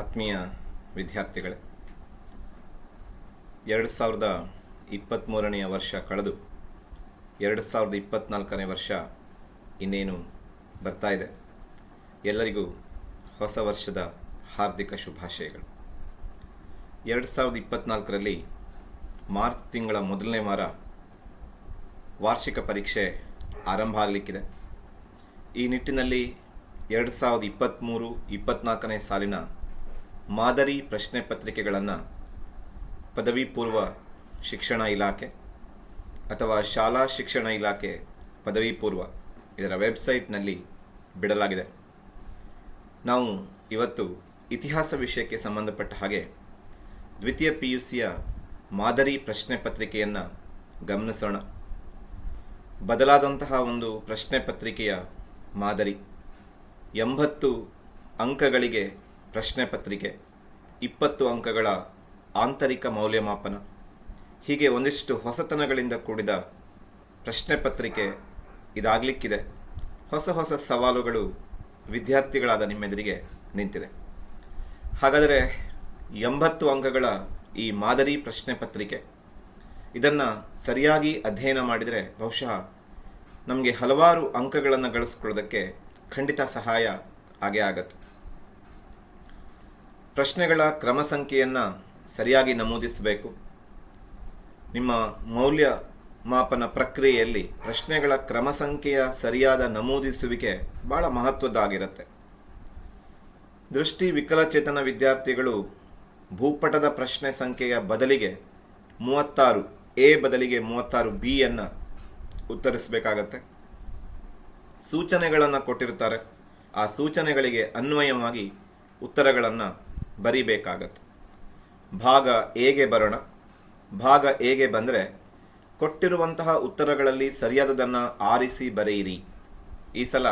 ಆತ್ಮೀಯ ವಿದ್ಯಾರ್ಥಿಗಳೇ, ಎರಡು ಸಾವಿರದ ಇಪ್ಪತ್ತ್ಮೂರನೆಯ ವರ್ಷ ಕಳೆದು ಎರಡು ಸಾವಿರದ ಇಪ್ಪತ್ತ್ನಾಲ್ಕನೇ ವರ್ಷ ಇನ್ನೇನು ಬರ್ತಾ ಇದೆ. ಎಲ್ಲರಿಗೂ ಹೊಸ ವರ್ಷದ ಹಾರ್ದಿಕ ಶುಭಾಶಯಗಳು. ಎರಡು ಸಾವಿರದ ಇಪ್ಪತ್ತ್ನಾಲ್ಕರಲ್ಲಿ ಮಾರ್ಚ್ ತಿಂಗಳ ಮೊದಲನೇ ವಾರ ವಾರ್ಷಿಕ ಪರೀಕ್ಷೆ ಆರಂಭ ಆಗಲಿಕ್ಕಿದೆ. ಈ ನಿಟ್ಟಿನಲ್ಲಿ ಎರಡು ಸಾವಿರದ ಇಪ್ಪತ್ತ್ಮೂರು ಇಪ್ಪತ್ತ್ನಾಲ್ಕನೇ ಸಾಲಿನ ಮಾದರಿ ಪ್ರಶ್ನೆ ಪತ್ರಿಕೆಗಳನ್ನು ಪದವಿ ಪೂರ್ವ ಶಿಕ್ಷಣ ಇಲಾಖೆ ಅಥವಾ ಶಾಲಾ ಶಿಕ್ಷಣ ಇಲಾಖೆ ಪದವಿ ಪೂರ್ವ ಇದರ ವೆಬ್ಸೈಟ್ನಲ್ಲಿ ಬಿಡಲಾಗಿದೆ. ನಾವು ಇವತ್ತು ಇತಿಹಾಸ ವಿಷಯಕ್ಕೆ ಸಂಬಂಧಪಟ್ಟ ಹಾಗೆ ದ್ವಿತೀಯ ಪಿ ಯು ಸಿಯ ಮಾದರಿ ಪ್ರಶ್ನೆ ಪತ್ರಿಕೆಯನ್ನು ಗಮನಿಸೋಣ. ಬದಲಾದಂತಹ ಒಂದು ಪ್ರಶ್ನೆ ಪತ್ರಿಕೆಯ ಮಾದರಿ ಎಂಬತ್ತು ಅಂಕಗಳಿಗೆ ಪ್ರಶ್ನೆ ಪತ್ರಿಕೆ ಇಪ್ಪತ್ತು ಅಂಕಗಳ ಆಂತರಿಕ ಮೌಲ್ಯಮಾಪನ. ಹೀಗೆ ಒಂದಿಷ್ಟು ಹೊಸತನಗಳಿಂದ ಕೂಡಿದ ಪ್ರಶ್ನೆ ಪತ್ರಿಕೆ ಇದಾಗಲಿಕ್ಕಿದೆ. ಹೊಸ ಹೊಸ ಸವಾಲುಗಳು ವಿದ್ಯಾರ್ಥಿಗಳಾದ ನಿಮ್ಮೆದುರಿಗೆ ನಿಂತಿದೆ. ಹಾಗಾದರೆ ಎಂಬತ್ತು ಅಂಕಗಳ ಈ ಮಾದರಿ ಪ್ರಶ್ನೆ ಪತ್ರಿಕೆ, ಇದನ್ನು ಸರಿಯಾಗಿ ಅಧ್ಯಯನ ಮಾಡಿದರೆ ಬಹುಶಃ ನಮಗೆ ಹಲವಾರು ಅಂಕಗಳನ್ನು ಗಳಿಸ್ಕೊಳ್ಳೋದಕ್ಕೆ ಖಂಡಿತ ಸಹಾಯ ಆಗೇ ಆಗತ್ತೆ. ಪ್ರಶ್ನೆಗಳ ಕ್ರಮ ಸಂಖ್ಯೆಯನ್ನು ಸರಿಯಾಗಿ ನಮೂದಿಸಬೇಕು. ನಿಮ್ಮ ಮೌಲ್ಯ ಮಾಪನ ಪ್ರಕ್ರಿಯೆಯಲ್ಲಿ ಪ್ರಶ್ನೆಗಳ ಕ್ರಮ ಸಂಖ್ಯೆಯ ಸರಿಯಾದ ನಮೂದಿಸುವಿಕೆ ಬಹಳ ಮಹತ್ವದ್ದಾಗಿರುತ್ತೆ. ದೃಷ್ಟಿ ವಿಕಲಚೇತನ ವಿದ್ಯಾರ್ಥಿಗಳು ಭೂಪಟದ ಪ್ರಶ್ನೆ ಸಂಖ್ಯೆಯ ಬದಲಿಗೆ ಮೂವತ್ತಾರು, ಎ ಬದಲಿಗೆ ಮೂವತ್ತಾರು, ಬಿ ಅನ್ನು ಉತ್ತರಿಸಬೇಕಾಗತ್ತೆ. ಸೂಚನೆಗಳನ್ನು ಕೊಟ್ಟಿರ್ತಾರೆ. ಆ ಸೂಚನೆಗಳಿಗೆ ಅನ್ವಯವಾಗಿ ಉತ್ತರಗಳನ್ನು ಬರಿಬೇಕಾಗತ್ತೆ. ಭಾಗ ಹೇಗೆ ಬರೋಣ. ಭಾಗ ಹೇಗೆ ಬಂದರೆ ಕೊಟ್ಟಿರುವಂತಹ ಉತ್ತರಗಳಲ್ಲಿ ಸರಿಯಾದದನ್ನು ಆರಿಸಿ ಬರೆಯಿರಿ. ಈ ಸಲ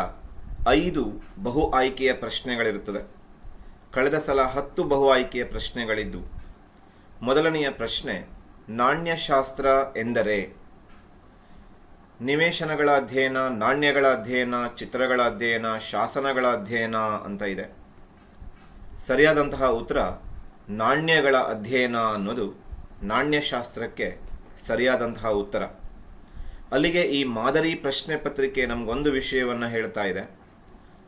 ಐದು ಬಹು ಆಯ್ಕೆಯ ಪ್ರಶ್ನೆಗಳಿರುತ್ತದೆ. ಕಳೆದ ಸಲ ಹತ್ತು ಬಹು ಆಯ್ಕೆಯ ಪ್ರಶ್ನೆಗಳಿದ್ದು, ಮೊದಲನೆಯ ಪ್ರಶ್ನೆ ನಾಣ್ಯಶಾಸ್ತ್ರ ಎಂದರೆ? ನಿವೇಶನಗಳ ಅಧ್ಯಯನ, ನಾಣ್ಯಗಳ ಅಧ್ಯಯನ, ಚಿತ್ರಗಳ ಅಧ್ಯಯನ, ಶಾಸನಗಳ ಅಧ್ಯಯನ ಅಂತ ಇದೆ. ಸರಿಯಾದಂತಹ ಉತ್ತರ ನಾಣ್ಯಗಳ ಅಧ್ಯಯನ ಅನ್ನೋದು ನಾಣ್ಯಶಾಸ್ತ್ರಕ್ಕೆ ಸರಿಯಾದಂತಹ ಉತ್ತರ. ಅಲ್ಲಿಗೆ ಈ ಮಾದರಿ ಪ್ರಶ್ನೆ ಪತ್ರಿಕೆ ನಮಗೊಂದು ವಿಷಯವನ್ನು ಹೇಳ್ತಾ ಇದೆ.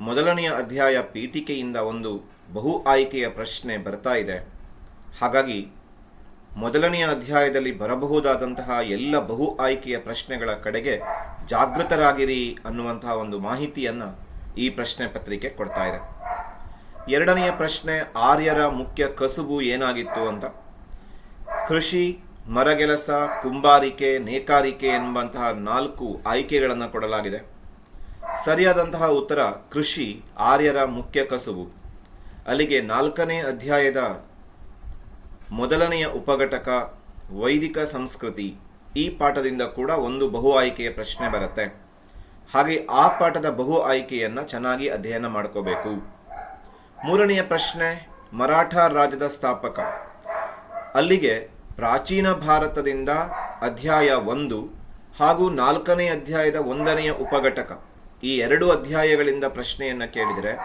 ಮೊದಲನೆಯ ಅಧ್ಯಾಯ ಪೀಠಿಕೆಯಿಂದ ಒಂದು ಬಹು ಆಯ್ಕೆಯ ಪ್ರಶ್ನೆ ಬರ್ತಾ ಇದೆ. ಹಾಗಾಗಿ ಮೊದಲನೆಯ ಅಧ್ಯಾಯದಲ್ಲಿ ಬರಬಹುದಾದಂತಹ ಎಲ್ಲ ಬಹು ಆಯ್ಕೆಯ ಪ್ರಶ್ನೆಗಳ ಕಡೆಗೆ ಜಾಗೃತರಾಗಿರಿ ಅನ್ನುವಂತಹ ಒಂದು ಮಾಹಿತಿಯನ್ನು ಈ ಪ್ರಶ್ನೆ ಪತ್ರಿಕೆ ಕೊಡ್ತಾ ಇದೆ. ಎರಡನೆಯ ಪ್ರಶ್ನೆ, ಆರ್ಯರ ಮುಖ್ಯ ಕಸುಬು ಏನಾಗಿತ್ತು ಅಂತ. ಕೃಷಿ, ಮರಗೆಲಸ, ಕುಂಬಾರಿಕೆ, ನೇಕಾರಿಕೆ ಎಂಬಂತಹ ನಾಲ್ಕು ಆಯ್ಕೆಗಳನ್ನು ಕೊಡಲಾಗಿದೆ. ಸರಿಯಾದಂತಹ ಉತ್ತರ, ಕೃಷಿ, ಆರ್ಯರ ಮುಖ್ಯ ಕಸುಬು. ಅಲ್ಲಿಗೆ ನಾಲ್ಕನೇ ಅಧ್ಯಾಯದ ಮೊದಲನೆಯ ಉಪಘಟಕ, ವೈದಿಕ ಸಂಸ್ಕೃತಿ. ಈ ಪಾಠದಿಂದ ಕೂಡ ಒಂದು ಬಹು ಆಯ್ಕೆಯ ಪ್ರಶ್ನೆ ಬರುತ್ತೆ. ಹಾಗೆ ಆ ಪಾಠದ ಬಹು ಆಯ್ಕೆಯನ್ನು ಚೆನ್ನಾಗಿ ಅಧ್ಯಯನ ಮಾಡ್ಕೋಬೇಕು. ಮೂರನೆಯ ಪ್ರಶ್ನೆ, ಮರಾಠ ರಾಜ್ಯದ ಸ್ಥಾಪಕ. ಅಲ್ಲಿಗೆ ಪ್ರಾಚೀನ ಭಾರತದಿಂದ ಅಧ್ಯಾಯ ಒಂದು ಹಾಗೂ ನಾಲ್ಕನೇ ಅಧ್ಯಾಯದ ಒಂದನೆಯ ಉಪಘಟಕ. ಈ ಎರಡು ಅಧ್ಯಾಯಗಳಿಂದ ಪ್ರಶ್ನೆಯನ್ನು ಕೇಳಿದರೆ,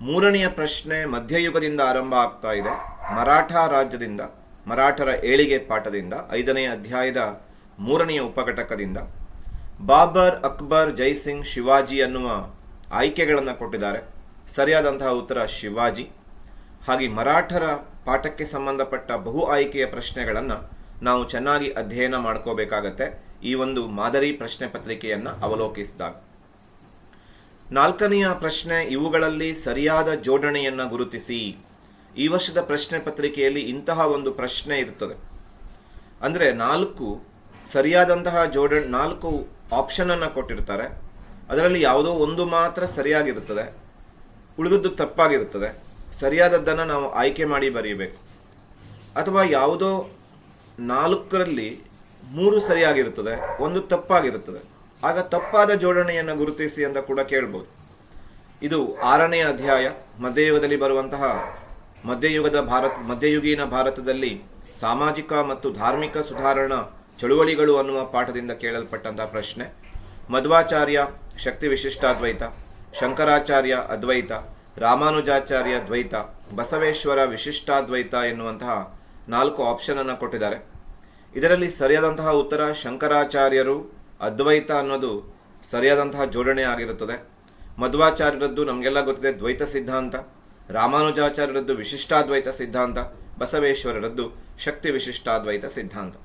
ಮೂರನೆಯ ಪ್ರಶ್ನೆ ಮಧ್ಯಯುಗದಿಂದ ಆರಂಭ ಆಗ್ತಾ ಇದೆ. ಮರಾಠ ರಾಜ್ಯದಿಂದ, ಮರಾಠರ ಏಳಿಗೆ ಪಾಠದಿಂದ, ಐದನೇ ಅಧ್ಯಾಯದ ಮೂರನೆಯ ಉಪಘಟಕದಿಂದ. ಬಾಬರ್ ಅಕ್ಬರ್ ಜೈಸಿಂಗ್ ಶಿವಾಜಿ ಅನ್ನುವ ಆಯ್ಕೆಗಳನ್ನು ಕೊಟ್ಟಿದ್ದಾರೆ. ಸರಿಯಾದಂತಹ ಉತ್ತರ ಶಿವಾಜಿ. ಹಾಗೆ ಮರಾಠರ ಪಾಠಕ್ಕೆ ಸಂಬಂಧಪಟ್ಟ ಬಹು ಆಯ್ಕೆಯ ಪ್ರಶ್ನೆಗಳನ್ನು ನಾವು ಚೆನ್ನಾಗಿ ಅಧ್ಯಯನ ಮಾಡ್ಕೋಬೇಕಾಗತ್ತೆ. ಈ ಒಂದು ಮಾದರಿ ಪ್ರಶ್ನೆ ಪತ್ರಿಕೆಯನ್ನು ಅವಲೋಕಿಸಿದಾಗ. ನಾಲ್ಕನೆಯ ಪ್ರಶ್ನೆ, ಇವುಗಳಲ್ಲಿ ಸರಿಯಾದ ಜೋಡಣೆಯನ್ನು ಗುರುತಿಸಿ. ಈ ವರ್ಷದ ಪ್ರಶ್ನೆ ಪತ್ರಿಕೆಯಲ್ಲಿ ಇಂತಹ ಒಂದು ಪ್ರಶ್ನೆ ಇರುತ್ತದೆ ಅಂದರೆ ನಾಲ್ಕು ಸರಿಯಾದಂತಹ ಜೋಡಣೆ, ನಾಲ್ಕು ಆಪ್ಷನನ್ನು ಕೊಟ್ಟಿರ್ತಾರೆ. ಅದರಲ್ಲಿ ಯಾವುದೋ ಒಂದು ಮಾತ್ರ ಸರಿಯಾಗಿರುತ್ತದೆ. ಉಳಿದದ್ದು ತಪ್ಪಾಗಿರುತ್ತದೆ. ಸರಿಯಾದದ್ದನ್ನು ನಾವು ಆಯ್ಕೆ ಮಾಡಿ ಬರೆಯಬೇಕು. ಅಥವಾ ಯಾವುದೋ ನಾಲ್ಕರಲ್ಲಿ ಮೂರು ಸರಿಯಾಗಿರುತ್ತದೆ, ಒಂದು ತಪ್ಪಾಗಿರುತ್ತದೆ. ಆಗ ತಪ್ಪಾದ ಜೋಡಣೆಯನ್ನು ಗುರುತಿಸಿ ಅಂತ ಕೂಡ ಕೇಳ್ಬೋದು. ಇದು ಆರನೇ ಅಧ್ಯಾಯ, ಮಧ್ಯಯುಗದಲ್ಲಿ ಬರುವಂತಹ ಮಧ್ಯಯುಗದ ಭಾರತ, ಮಧ್ಯಯುಗೀನ ಭಾರತದಲ್ಲಿ ಸಾಮಾಜಿಕ ಮತ್ತು ಧಾರ್ಮಿಕ ಸುಧಾರಣಾ ಚಳುವಳಿಗಳು ಅನ್ನುವ ಪಾಠದಿಂದ ಕೇಳಲ್ಪಟ್ಟಂತಹ ಪ್ರಶ್ನೆ. ಮಧ್ವಾಚಾರ್ಯ ಶಕ್ತಿ ವಿಶಿಷ್ಟಾದ್ವೈತ. ಶಂಕರಾಚಾರ್ಯ ಅದ್ವೈತ, ರಾಮಾನುಜಾಚಾರ್ಯ ದ್ವೈತ, ಬಸವೇಶ್ವರ ವಿಶಿಷ್ಟಾದ್ವೈತ ಎನ್ನುವಂತಹ ನಾಲ್ಕು ಆಪ್ಷನ್ ಅನ್ನು ಕೊಟ್ಟಿದ್ದಾರೆ. ಇದರಲ್ಲಿ ಸರಿಯಾದಂತಹ ಉತ್ತರ ಶಂಕರಾಚಾರ್ಯರು, ಅದ್ವೈತ ಅನ್ನೋದು ಸರಿಯಾದಂತಹ ಜೋಡಣೆ ಆಗಿರುತ್ತದೆ. ಮಧ್ವಾಚಾರ್ಯರದ್ದು ನಮಗೆಲ್ಲ ಗೊತ್ತಿದೆ ದ್ವೈತ ಸಿದ್ಧಾಂತ, ರಾಮಾನುಜಾಚಾರ್ಯರದ್ದು ವಿಶಿಷ್ಟಾದ್ವೈತ ಸಿದ್ಧಾಂತ, ಬಸವೇಶ್ವರರದ್ದು ಶಕ್ತಿ ವಿಶಿಷ್ಟಾದ್ವೈತ ಸಿದ್ಧಾಂತ.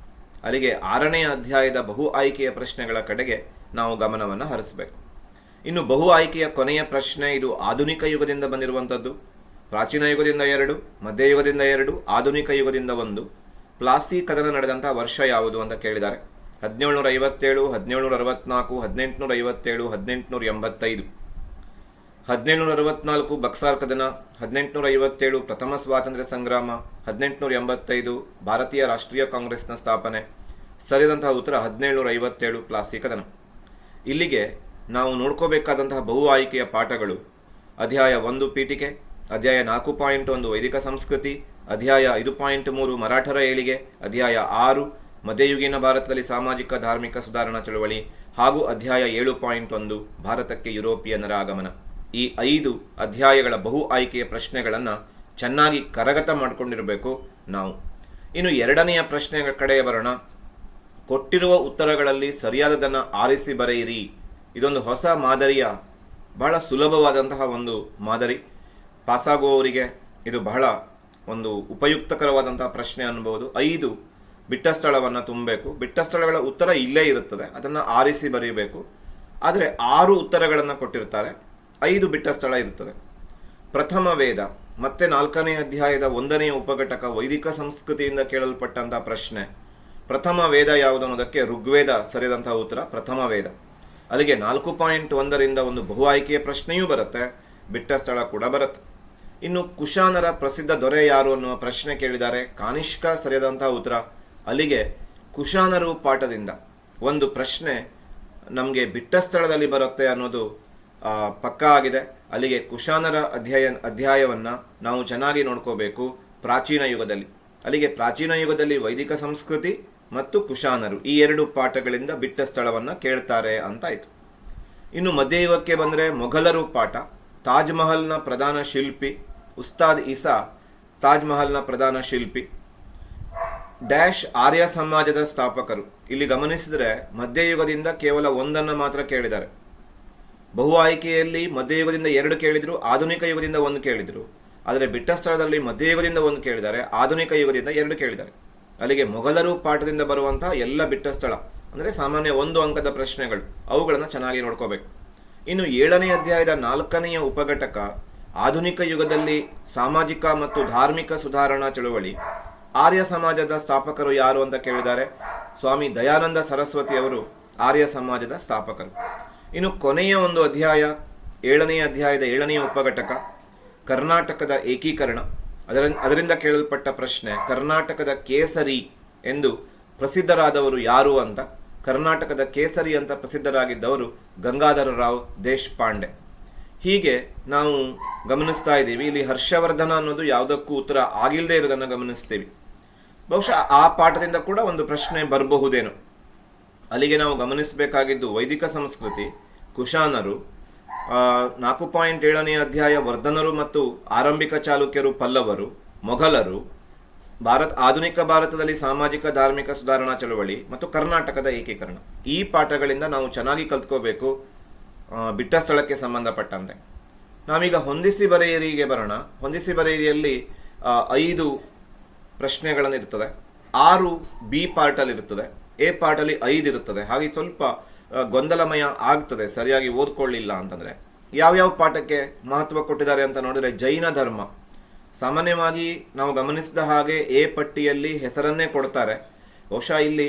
ಅಲ್ಲಿಗೆ ಆರನೇ ಅಧ್ಯಾಯದ ಬಹು ಆಯ್ಕೆಯ ಪ್ರಶ್ನೆಗಳ ಕಡೆಗೆ ನಾವು ಗಮನವನ್ನು ಹರಿಸಬೇಕು. ಇನ್ನು ಬಹು ಆಯ್ಕೆಯ ಕೊನೆಯ ಪ್ರಶ್ನೆ ಇದು ಆಧುನಿಕ ಯುಗದಿಂದ ಬಂದಿರುವಂಥದ್ದು ಪ್ರಾಚೀನ ಯುಗದಿಂದ ಎರಡು ಮಧ್ಯಯುಗದಿಂದ ಎರಡು, ಆಧುನಿಕ ಯುಗದಿಂದ ಒಂದು. ಪ್ಲಾಸಿ ಕದನ ನಡೆದಂಥ ವರ್ಷ ಯಾವುದು ಅಂತ ಕೇಳಿದ್ದಾರೆ. ಹದಿನೇಳುನೂರ ಐವತ್ತೇಳು ಹದಿನೇಳುನೂರ ಅರವತ್ನಾಲ್ಕು ಹದಿನೆಂಟುನೂರ ಐವತ್ತೇಳು ಹದಿನೆಂಟುನೂರ ಎಂಬತ್ತೈದು ಹದಿನೇಳುನೂರ ಅರವತ್ನಾಲ್ಕು ಬಕ್ಸಾರ್ ಕದನ ಹದಿನೆಂಟುನೂರ ಐವತ್ತೇಳು ಪ್ರಥಮ ಸ್ವಾತಂತ್ರ್ಯ ಸಂಗ್ರಾಮ ಹದಿನೆಂಟುನೂರ ಎಂಬತ್ತೈದು ಭಾರತೀಯ ರಾಷ್ಟ್ರೀಯ ಕಾಂಗ್ರೆಸ್ನ ಸ್ಥಾಪನೆ. ಸರಿದಂತಹ ಉತ್ತರ ಹದಿನೇಳುನೂರ ಐವತ್ತೇಳು ಪ್ಲಾಸಿ ಕದನ. ಇಲ್ಲಿಗೆ ನಾವು ನೋಡ್ಕೋಬೇಕಾದಂತಹ ಬಹು ಆಯ್ಕೆಯ ಪಾಠಗಳು. ಅಧ್ಯಾಯ ಒಂದು ಪೀಠಿಕೆ, ಅಧ್ಯಾಯ ನಾಲ್ಕು ಪಾಯಿಂಟ್ ಒಂದು ವೈದಿಕ ಸಂಸ್ಕೃತಿ, ಅಧ್ಯಾಯ ಐದು ಪಾಯಿಂಟ್ ಮೂರು ಮರಾಠರ ಏಳಿಗೆ, ಅಧ್ಯಾಯ ಆರು ಮಧ್ಯಯುಗೀನ ಭಾರತದಲ್ಲಿ ಸಾಮಾಜಿಕ, ಧಾರ್ಮಿಕ ಸುಧಾರಣಾ ಚಳವಳಿ, ಹಾಗೂ ಅಧ್ಯಾಯ ಏಳು ಪಾಯಿಂಟ್ ಒಂದು ಭಾರತಕ್ಕೆ ಯುರೋಪಿಯನ್ನರ ಆಗಮನ. ಈ ಐದು ಅಧ್ಯಾಯಗಳ ಬಹು ಆಯ್ಕೆಯ ಪ್ರಶ್ನೆಗಳನ್ನು ಚೆನ್ನಾಗಿ ಕರಗತ ಮಾಡಿಕೊಂಡಿರಬೇಕು ನಾವು. ಇನ್ನು ಎರಡನೆಯ ಪ್ರಶ್ನೆಗಳ ಕಡೆಗೆ ಬರೋಣ. ಕೊಟ್ಟಿರುವ ಉತ್ತರಗಳಲ್ಲಿ ಸರಿಯಾದದನ್ನು ಆರಿಸಿ ಬರೆಯಿರಿ. ಇದೊಂದು ಹೊಸ ಮಾದರಿಯ ಬಹಳ ಸುಲಭವಾದಂತಹ ಒಂದು ಮಾದರಿ. ಪಾಸಾಗುವವರಿಗೆ ಇದು ಬಹಳ ಒಂದು ಉಪಯುಕ್ತಕರವಾದಂತಹ ಪ್ರಶ್ನೆ ಅನ್ಬೋದು ಐದು ಬಿಟ್ಟ ಸ್ಥಳವನ್ನು ತುಂಬಬೇಕು. ಬಿಟ್ಟ ಸ್ಥಳಗಳ ಉತ್ತರ ಇಲ್ಲೇ ಇರುತ್ತದೆ. ಅದನ್ನು ಆರಿಸಿ ಬರೀಬೇಕು. ಆದರೆ ಆರು ಉತ್ತರಗಳನ್ನು ಕೊಟ್ಟಿರ್ತಾರೆ. ಐದು ಬಿಟ್ಟ ಸ್ಥಳ ಇರುತ್ತದೆ. ಪ್ರಥಮ ವೇದ, ಮತ್ತೆ ನಾಲ್ಕನೇ ಅಧ್ಯಾಯದ ಒಂದನೆಯ ಉಪಘಟಕ ವೈದಿಕ ಸಂಸ್ಕೃತಿಯಿಂದ ಕೇಳಲ್ಪಟ್ಟಂತಹ ಪ್ರಶ್ನೆ. ಪ್ರಥಮ ವೇದ ಯಾವುದು ಅನ್ನೋದಕ್ಕೆ ಋಗ್ವೇದ ಸರಿದಂತಹ ಉತ್ತರ ಪ್ರಥಮ ವೇದ. ಅಲ್ಲಿಗೆ ನಾಲ್ಕು ಪಾಯಿಂಟ್ ಒಂದರಿಂದ ಒಂದು ಬಹು ಆಯ್ಕೆಯ ಪ್ರಶ್ನೆಯೂ ಬರುತ್ತೆ. ಬಿಟ್ಟ ಸ್ಥಳ ಕೂಡ ಬರುತ್ತೆ. ಇನ್ನು ಕುಶಾನರ ಪ್ರಸಿದ್ಧ ದೊರೆ ಯಾರು ಅನ್ನುವ ಪ್ರಶ್ನೆ ಕೇಳಿದ್ದಾರೆ. ಕಾನಿಷ್ಕ ಸರಿಯಾದಂತಹ ಉತ್ತರ. ಅಲ್ಲಿಗೆ ಕುಶಾನರು ಪಾಠದಿಂದ ಒಂದು ಪ್ರಶ್ನೆ ನಮಗೆ ಬಿಟ್ಟ ಸ್ಥಳದಲ್ಲಿ ಬರುತ್ತೆ ಅನ್ನೋದು ಪಕ್ಕಾ ಆಗಿದೆ. ಅಲ್ಲಿಗೆ ಕುಶಾನರ ಅಧ್ಯಾಯ ಅಧ್ಯಾಯವನ್ನು ನಾವು ಚೆನ್ನಾಗಿ ನೋಡ್ಕೋಬೇಕು ಪ್ರಾಚೀನ ಯುಗದಲ್ಲಿ. ಅಲ್ಲಿಗೆ ಪ್ರಾಚೀನ ಯುಗದಲ್ಲಿ ವೈದಿಕ ಸಂಸ್ಕೃತಿ ಮತ್ತು ಕುಶಾನರು ಈ ಎರಡು ಪಾಠಗಳಿಂದ ಬಿಟ್ಟ ಸ್ಥಳವನ್ನು ಕೇಳ್ತಾರೆ ಅಂತ ಆಯಿತು. ಇನ್ನು ಮಧ್ಯಯುಗಕ್ಕೆ ಬಂದರೆ ಮೊಘಲರು ಪಾಠ ತಾಜ್ ಮಹಲ್ನ ಪ್ರಧಾನ ಶಿಲ್ಪಿ ಉಸ್ತಾದ್ ಇಸಾ ತಾಜ್ ಮಹಲ್ನ ಪ್ರಧಾನ ಶಿಲ್ಪಿ, ಡ್ಯಾಶ್ ಆರ್ಯ ಸಮಾಜದ ಸ್ಥಾಪಕರು. ಇಲ್ಲಿ ಗಮನಿಸಿದರೆ ಮಧ್ಯಯುಗದಿಂದ ಕೇವಲ ಒಂದನ್ನು ಮಾತ್ರ ಕೇಳಿದ್ದಾರೆ. ಬಹು ಆಯ್ಕೆಯಲ್ಲಿ ಮಧ್ಯಯುಗದಿಂದ ಎರಡು ಕೇಳಿದ್ರು, ಆಧುನಿಕ ಯುಗದಿಂದ ಒಂದು ಕೇಳಿದ್ರು. ಆದರೆ ಬಿಟ್ಟ ಸ್ಥಳದಲ್ಲಿ ಮಧ್ಯಯುಗದಿಂದ ಒಂದು ಕೇಳಿದ್ದಾರೆ, ಆಧುನಿಕ ಯುಗದಿಂದ ಎರಡು ಕೇಳಿದ್ದಾರೆ. ಅಲ್ಲಿಗೆ ಮೊಘಲರು ಪಾಠದಿಂದ ಬರುವಂತಹ ಎಲ್ಲ ಬಿಟ್ಟ ಸ್ಥಳ, ಅಂದರೆ ಸಾಮಾನ್ಯ ಒಂದು ಅಂಕದ ಪ್ರಶ್ನೆಗಳು, ಅವುಗಳನ್ನು ಚೆನ್ನಾಗಿ ನೋಡ್ಕೋಬೇಕು. ಇನ್ನು ಏಳನೇ ಅಧ್ಯಾಯದ ನಾಲ್ಕನೆಯ ಉಪಘಟಕ, ಆಧುನಿಕ ಯುಗದಲ್ಲಿ ಸಾಮಾಜಿಕ ಮತ್ತು ಧಾರ್ಮಿಕ ಸುಧಾರಣಾ ಚಳುವಳಿ. ಆರ್ಯ ಸಮಾಜದ ಸ್ಥಾಪಕರು ಯಾರು ಅಂತ ಕೇಳಿದ್ದಾರೆ? ಸ್ವಾಮಿ ದಯಾನಂದ ಸರಸ್ವತಿ ಅವರು, ಆರ್ಯ ಸಮಾಜದ ಸ್ಥಾಪಕರು. ಇನ್ನು ಕೊನೆಯ ಒಂದು ಅಧ್ಯಾಯ ಏಳನೆಯ ಅಧ್ಯಾಯದ ಏಳನೆಯ ಉಪಘಟಕ, ಕರ್ನಾಟಕದ ಏಕೀಕರಣ. ಅದರ, ಅದರಿಂದ ಕೇಳಲ್ಪಟ್ಟ ಪ್ರಶ್ನೆ, ಕರ್ನಾಟಕದ ಕೇಸರಿ ಎಂದು ಪ್ರಸಿದ್ಧರಾದವರು ಯಾರು ಅಂತ? ಕರ್ನಾಟಕದ ಕೇಸರಿ ಅಂತ ಪ್ರಸಿದ್ಧರಾಗಿದ್ದವರು ಗಂಗಾಧರ ರಾವ್ ದೇಶಪಾಂಡೆ. ಹೀಗೆ ನಾವು ಗಮನಿಸ್ತಾ ಇದ್ದೀವಿ. ಇಲ್ಲಿ ಹರ್ಷವರ್ಧನ ಅನ್ನೋದು ಯಾವುದಕ್ಕೂ ಉತ್ತರ ಆಗಿಲ್ಲದೆ ಇರೋದನ್ನು ಗಮನಿಸ್ತೀವಿ. ಬಹುಶಃ ಆ ಪಾಠದಿಂದ ಕೂಡ ಒಂದು ಪ್ರಶ್ನೆ ಬರಬಹುದೇನೋ. ಅಲ್ಲಿಗೆ ನಾವು ಗಮನಿಸಬೇಕಾಗಿದ್ದು ವೈದಿಕ ಸಂಸ್ಕೃತಿ, ಕುಶಾನರು ನಾಲ್ಕು ಪಾಯಿಂಟ್ ಏಳನೇ ಅಧ್ಯಾಯ ವರ್ಧನರು ಮತ್ತು ಆರಂಭಿಕ ಚಾಲುಕ್ಯರು ಪಲ್ಲವರು, ಮೊಘಲರು, ಭಾರತ, ಆಧುನಿಕ ಭಾರತದಲ್ಲಿ ಸಾಮಾಜಿಕ, ಧಾರ್ಮಿಕ ಸುಧಾರಣಾ ಚಳವಳಿ ಮತ್ತು ಕರ್ನಾಟಕದ ಏಕೀಕರಣ. ಈ ಪಾಠಗಳಿಂದ ನಾವು ಚೆನ್ನಾಗಿ ಕಲ್ತ್ಕೋಬೇಕು ಬಿಟ್ಟ ಸ್ಥಳಕ್ಕೆ ಸಂಬಂಧಪಟ್ಟಂತೆ. ನಾವೀಗ ಹೊಂದಿಸಿ ಬರೆಯರಿಗೆ ಬರೋಣ. ಹೊಂದಿಸಿ ಬರೆಯರಿಯಲ್ಲಿ ಐದು ಪ್ರಶ್ನೆಗಳನ್ನು ಇರ್ತದೆ ಆರು ಬಿ ಪಾರ್ಟಲ್ಲಿ ಇರುತ್ತದೆ ಎ ಪಾರ್ಟಲ್ಲಿ ಐದು ಇರುತ್ತದೆ ಹಾಗೆ ಸ್ವಲ್ಪ ಗೊಂದಲಮಯ ಆಗ್ತದೆ, ಸರಿಯಾಗಿ ಓದ್ಕೊಳ್ಳಿಲ್ಲ ಅಂತಂದರೆ. ಯಾವ್ಯಾವ ಪಾಠಕ್ಕೆ ಮಹತ್ವ ಕೊಟ್ಟಿದ್ದಾರೆ ಅಂತ ನೋಡಿದರೆ ಜೈನ ಧರ್ಮ. ಸಾಮಾನ್ಯವಾಗಿ ನಾವು ಗಮನಿಸಿದ ಹಾಗೆ ಎ ಪಟ್ಟಿಯಲ್ಲಿ ಹೆಸರನ್ನೇ ಕೊಡ್ತಾರೆ. ಬಹುಶಃ ಇಲ್ಲಿ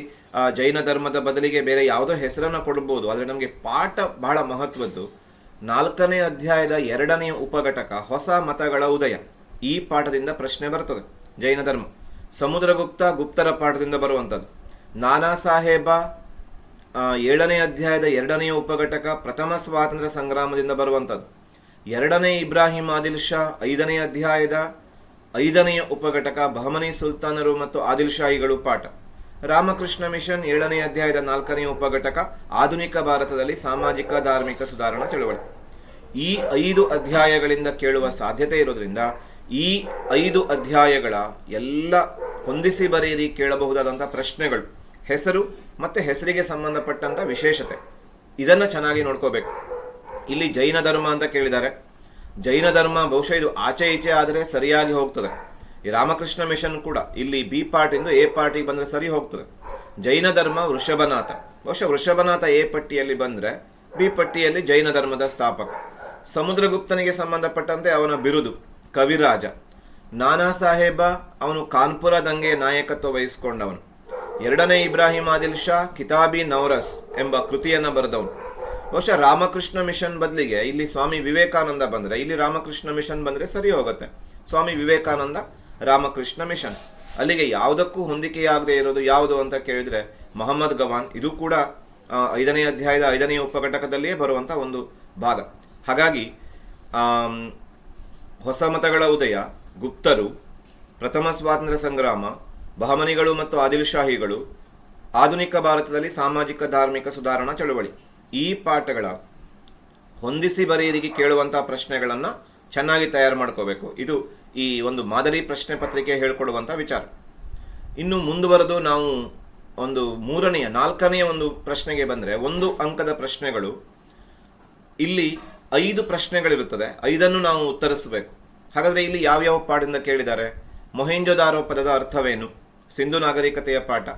ಜೈನ ಧರ್ಮದ ಬದಲಿಗೆ ಬೇರೆ ಯಾವುದೋ ಹೆಸರನ್ನು ಕೊಡ್ಬೋದು. ಆದರೆ ನಮಗೆ ಪಾಠ ಬಹಳ ಮಹತ್ವದ್ದು. ನಾಲ್ಕನೇ ಅಧ್ಯಾಯದ ಎರಡನೆಯ ಉಪಘಟಕ, ಹೊಸ ಮತಗಳ ಉದಯ. ಈ ಪಾಠದಿಂದ ಪ್ರಶ್ನೆ ಬರ್ತದೆ, ಜೈನ ಧರ್ಮ. ಸಮುದ್ರಗುಪ್ತ ಗುಪ್ತರ ಪಾಠದಿಂದ ಬರುವಂಥದ್ದು. ನಾನಾ ಸಾಹೇಬ ಏಳನೇ ಅಧ್ಯಾಯದ ಎರಡನೆಯ ಉಪಘಟಕ ಪ್ರಥಮ ಸ್ವಾತಂತ್ರ್ಯ ಸಂಗ್ರಾಮದಿಂದ ಬರುವಂಥದ್ದು. ಎರಡನೇ ಇಬ್ರಾಹಿಂ ಆದಿಲ್ ಶಾ ಐದನೇ ಅಧ್ಯಾಯದ ಐದನೆಯ ಉಪಘಟಕ ಬಹಮನಿ ಸುಲ್ತಾನರು ಮತ್ತು ಆದಿಲ್ ಶಾಹಿಗಳು ಪಾಠ. ರಾಮಕೃಷ್ಣ ಮಿಷನ್ ಏಳನೇ ಅಧ್ಯಾಯದ ನಾಲ್ಕನೆಯ ಉಪಘಟಕ ಆಧುನಿಕ ಭಾರತದಲ್ಲಿ ಸಾಮಾಜಿಕ ಧಾರ್ಮಿಕ ಸುಧಾರಣಾ ಚಳುವಳಿ. ಈ ಐದು ಅಧ್ಯಾಯಗಳಿಂದ ಕೇಳುವ ಸಾಧ್ಯತೆ ಇರೋದ್ರಿಂದ ಈ ಐದು ಅಧ್ಯಾಯಗಳ ಎಲ್ಲ ಹೊಂದಿಸಿ ಬರೆಯಿರಿ ಕೇಳಬಹುದಾದಂಥ ಪ್ರಶ್ನೆಗಳು. ಹೆಸರು ಮತ್ತು ಹೆಸರಿಗೆ ಸಂಬಂಧಪಟ್ಟಂಥ ವಿಶೇಷತೆ. ಇದನ್ನು ಚೆನ್ನಾಗಿ ನೋಡ್ಕೋಬೇಕು. ಇಲ್ಲಿ ಜೈನ ಧರ್ಮ ಅಂತ ಕೇಳಿದ್ದಾರೆ. ಜೈನ ಧರ್ಮ ಬಹುಶಃ ಇದು ಆಚೆ ಈಚೆ ಆದರೆ ಸರಿಯಾಗಿ ಹೋಗ್ತದೆ. ಈ ರಾಮಕೃಷ್ಣ ಮಿಷನ್ ಕೂಡ ಇಲ್ಲಿ ಬಿ ಪಾರ್ಟಿಂದು ಎ ಪಾರ್ಟಿಗೆ ಬಂದರೆ ಸರಿ ಹೋಗ್ತದೆ. ಜೈನ ಧರ್ಮ ವೃಷಭನಾಥ. ಬಹುಶಃ ವೃಷಭನಾಥ ಎ ಪಟ್ಟಿಯಲ್ಲಿ ಬಂದರೆ ಬಿ ಪಟ್ಟಿಯಲ್ಲಿ ಜೈನ ಧರ್ಮದ ಸ್ಥಾಪಕ. ಸಮುದ್ರಗುಪ್ತನಿಗೆ ಸಂಬಂಧಪಟ್ಟಂತೆ ಅವನ ಬಿರುದು, ಕವಿರಾಜ. ನಾನಾ ಸಾಹೇಬ ಅವನು ಕಾನ್ಪುರ ದಂಗೆ ನಾಯಕತ್ವ ವಹಿಸಿಕೊಂಡವನು. ಎರಡನೇ ಇಬ್ರಾಹಿಂ ಆದಿಲ್ ಶಾ, ಕಿತಾಬಿ ನೌರಸ್ ಎಂಬ ಕೃತಿಯನ್ನು ಬರೆದವನು. ಬಹುಶಃ ರಾಮಕೃಷ್ಣ ಮಿಷನ್ ಬದಲಿಗೆ ಇಲ್ಲಿ ಸ್ವಾಮಿ ವಿವೇಕಾನಂದ ಬಂದರೆ, ಇಲ್ಲಿ ರಾಮಕೃಷ್ಣ ಮಿಷನ್ ಬಂದರೆ ಸರಿ ಹೋಗುತ್ತೆ. ಸ್ವಾಮಿ ವಿವೇಕಾನಂದ, ರಾಮಕೃಷ್ಣ ಮಿಷನ್. ಅಲ್ಲಿಗೆ ಯಾವುದಕ್ಕೂ ಹೊಂದಿಕೆಯಾಗದೇ ಇರೋದು ಯಾವುದು ಅಂತ ಕೇಳಿದ್ರೆ, ಮೊಹಮ್ಮದ್ ಗವಾನ್, ಇದು ಕೂಡ ಐದನೇ ಅಧ್ಯಾಯದ ಐದನೇ ಉಪಘಟಕದಲ್ಲಿಯೇ ಬರುವಂಥ ಒಂದು ಭಾಗ. ಹಾಗಾಗಿ ಹೊಸ ಮತಗಳ ಉದಯ, ಗುಪ್ತರು, ಪ್ರಥಮ ಸ್ವಾತಂತ್ರ್ಯ ಸಂಗ್ರಾಮ ಬಹಮನಿಗಳು ಮತ್ತು ಆದಿಲ್ಶಾಹಿಗಳು ಆಧುನಿಕ ಭಾರತದಲ್ಲಿ ಸಾಮಾಜಿಕ ಧಾರ್ಮಿಕ ಸುಧಾರಣಾ ಚಳುವಳಿ. ಈ ಪಾಠಗಳ ಹೊಂದಿಸಿ ಬರೆಯರಿಗೆ ಕೇಳುವಂಥ ಪ್ರಶ್ನೆಗಳನ್ನು ಚೆನ್ನಾಗಿ ತಯಾರು ಮಾಡ್ಕೋಬೇಕು. ಇದು ಈ ಒಂದು ಮಾದರಿ ಪ್ರಶ್ನೆ ಪತ್ರಿಕೆ ಹೇಳ್ಕೊಡುವಂಥ ವಿಚಾರ. ಇನ್ನು ಮುಂದುವರೆದು ನಾವು ಒಂದು ಮೂರನೆಯ, ನಾಲ್ಕನೆಯ ಒಂದು ಪ್ರಶ್ನೆಗೆ ಬಂದರೆ ಒಂದು ಅಂಕದ ಪ್ರಶ್ನೆಗಳು ಇಲ್ಲಿ ಐದು ಪ್ರಶ್ನೆಗಳಿರುತ್ತದೆ. ಐದನ್ನು ನಾವು ಉತ್ತರಿಸಬೇಕು. ಹಾಗಾದರೆ ಇಲ್ಲಿ ಯಾವ್ಯಾವ ಪಾಠದಿಂದ ಕೇಳಿದ್ದಾರೆ? ಮೊಹೆಂಜೊದಾರೋ ಪದದ ಅರ್ಥವೇನು? ಸಿಂಧು ನಾಗರಿಕತೆಯ ಪಾಠ.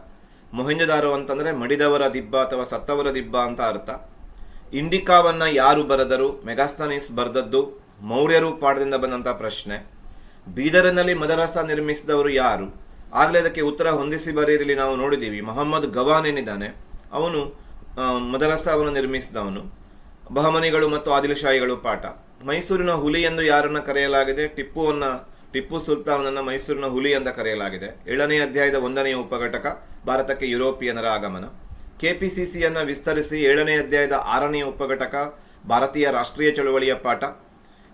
ಮೊಹೆಂಜದಾರು ಅಂತಂದರೆ ಮಡಿದವರ ದಿಬ್ಬ ಅಥವಾ ಸತ್ತವರ ದಿಬ್ಬ ಅಂತ ಅರ್ಥ. ಇಂಡಿಕಾವನ್ನು ಯಾರು ಬರೆದರು, ಮೆಗಾಸ್ತಾನಿಸ್ ಬರೆದದ್ದು, ಮೌರ್ಯರು ಪಾಠದಿಂದ ಬಂದಂಥ ಪ್ರಶ್ನೆ. ಬೀದರನಲ್ಲಿ ಮದರಸ ನಿರ್ಮಿಸಿದವರು ಯಾರು? ಆಗಲೇ ಅದಕ್ಕೆ ಉತ್ತರ ಹೊಂದಿಸಿ ಬರೆಯಲ್ಲಿ ನಾವು ನೋಡಿದ್ದೀವಿ ಮೊಹಮ್ಮದ್ ಗವಾನ್ ಏನಿದ್ದಾನೆ? ಅವನು ಮದರಸಾವನ್ನು ನಿರ್ಮಿಸಿದವನು. ಬಹಮನಿಗಳು ಮತ್ತು ಆದಿಲಶಾಹಿಗಳು ಪಾಠ. ಮೈಸೂರಿನ ಹುಲಿ ಎಂದು ಯಾರನ್ನ ಕರೆಯಲಾಗಿದೆ? ಟಿಪ್ಪುವನ್ನ ಟಿಪ್ಪು ಸುಲ್ತಾನನನ್ನು ಮೈಸೂರಿನ ಹುಲಿ ಅಂತ ಕರೆಯಲಾಗಿದೆ. ಏಳನೇ ಅಧ್ಯಾಯದ ಒಂದನೆಯ ಉಪಘಟಕ, ಭಾರತಕ್ಕೆ ಯುರೋಪಿಯನರ ಆಗಮನ. ಕೆಪಿಸಿಸಿಯನ್ನ ವಿಸ್ತರಿಸಿ ಏಳನೇ ಅಧ್ಯಾಯದ ಆರನೆಯ ಉಪಘಟಕ, ಭಾರತೀಯ ರಾಷ್ಟ್ರೀಯ ಚಳುವಳಿಯ ಪಾಠ,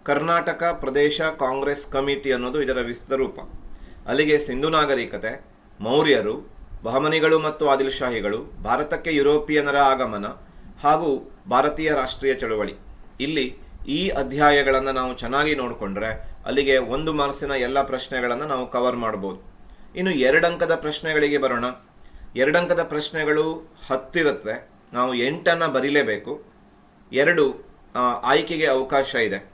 ಕರ್ನಾಟಕ ಪ್ರದೇಶ ಕಾಂಗ್ರೆಸ್ ಕಮಿಟಿ ಅನ್ನೋದು ಇದರ ವಿಸ್ತರೂಪ ಅಲ್ಲಿಗೆ ಸಿಂಧು ನಾಗರಿಕತೆ, ಮೌರ್ಯರು, ಬಹಮನಿಗಳು ಮತ್ತು ಆದಿಲ್ಶಾಹಿಗಳು, ಭಾರತಕ್ಕೆ ಯುರೋಪಿಯನರ ಆಗಮನ ಹಾಗೂ ಭಾರತೀಯ ರಾಷ್ಟ್ರೀಯ ಚಳುವಳಿ. ಇಲ್ಲಿ ಈ ಅಧ್ಯಾಯಗಳನ್ನು ನಾವು ಚೆನ್ನಾಗಿ ನೋಡಿಕೊಂಡ್ರೆ ಅಲ್ಲಿಗೆ ಒಂದು ಮಾರ್ಕ್ಸಿನ ಎಲ್ಲ ಪ್ರಶ್ನೆಗಳನ್ನು ನಾವು ಕವರ್ ಮಾಡ್ಬೋದು. ಇನ್ನು ಎರಡಂಕದ ಪ್ರಶ್ನೆಗಳಿಗೆ ಬರೋಣ. ಎರಡಂಕದ ಪ್ರಶ್ನೆಗಳು ಹತ್ತಿರುತ್ತೆ. ನಾವು ಎಂಟನ್ನು ಬರೀಲೇಬೇಕು. ಎರಡು ಆಯ್ಕೆಗೆ ಅವಕಾಶ ಇದೆ.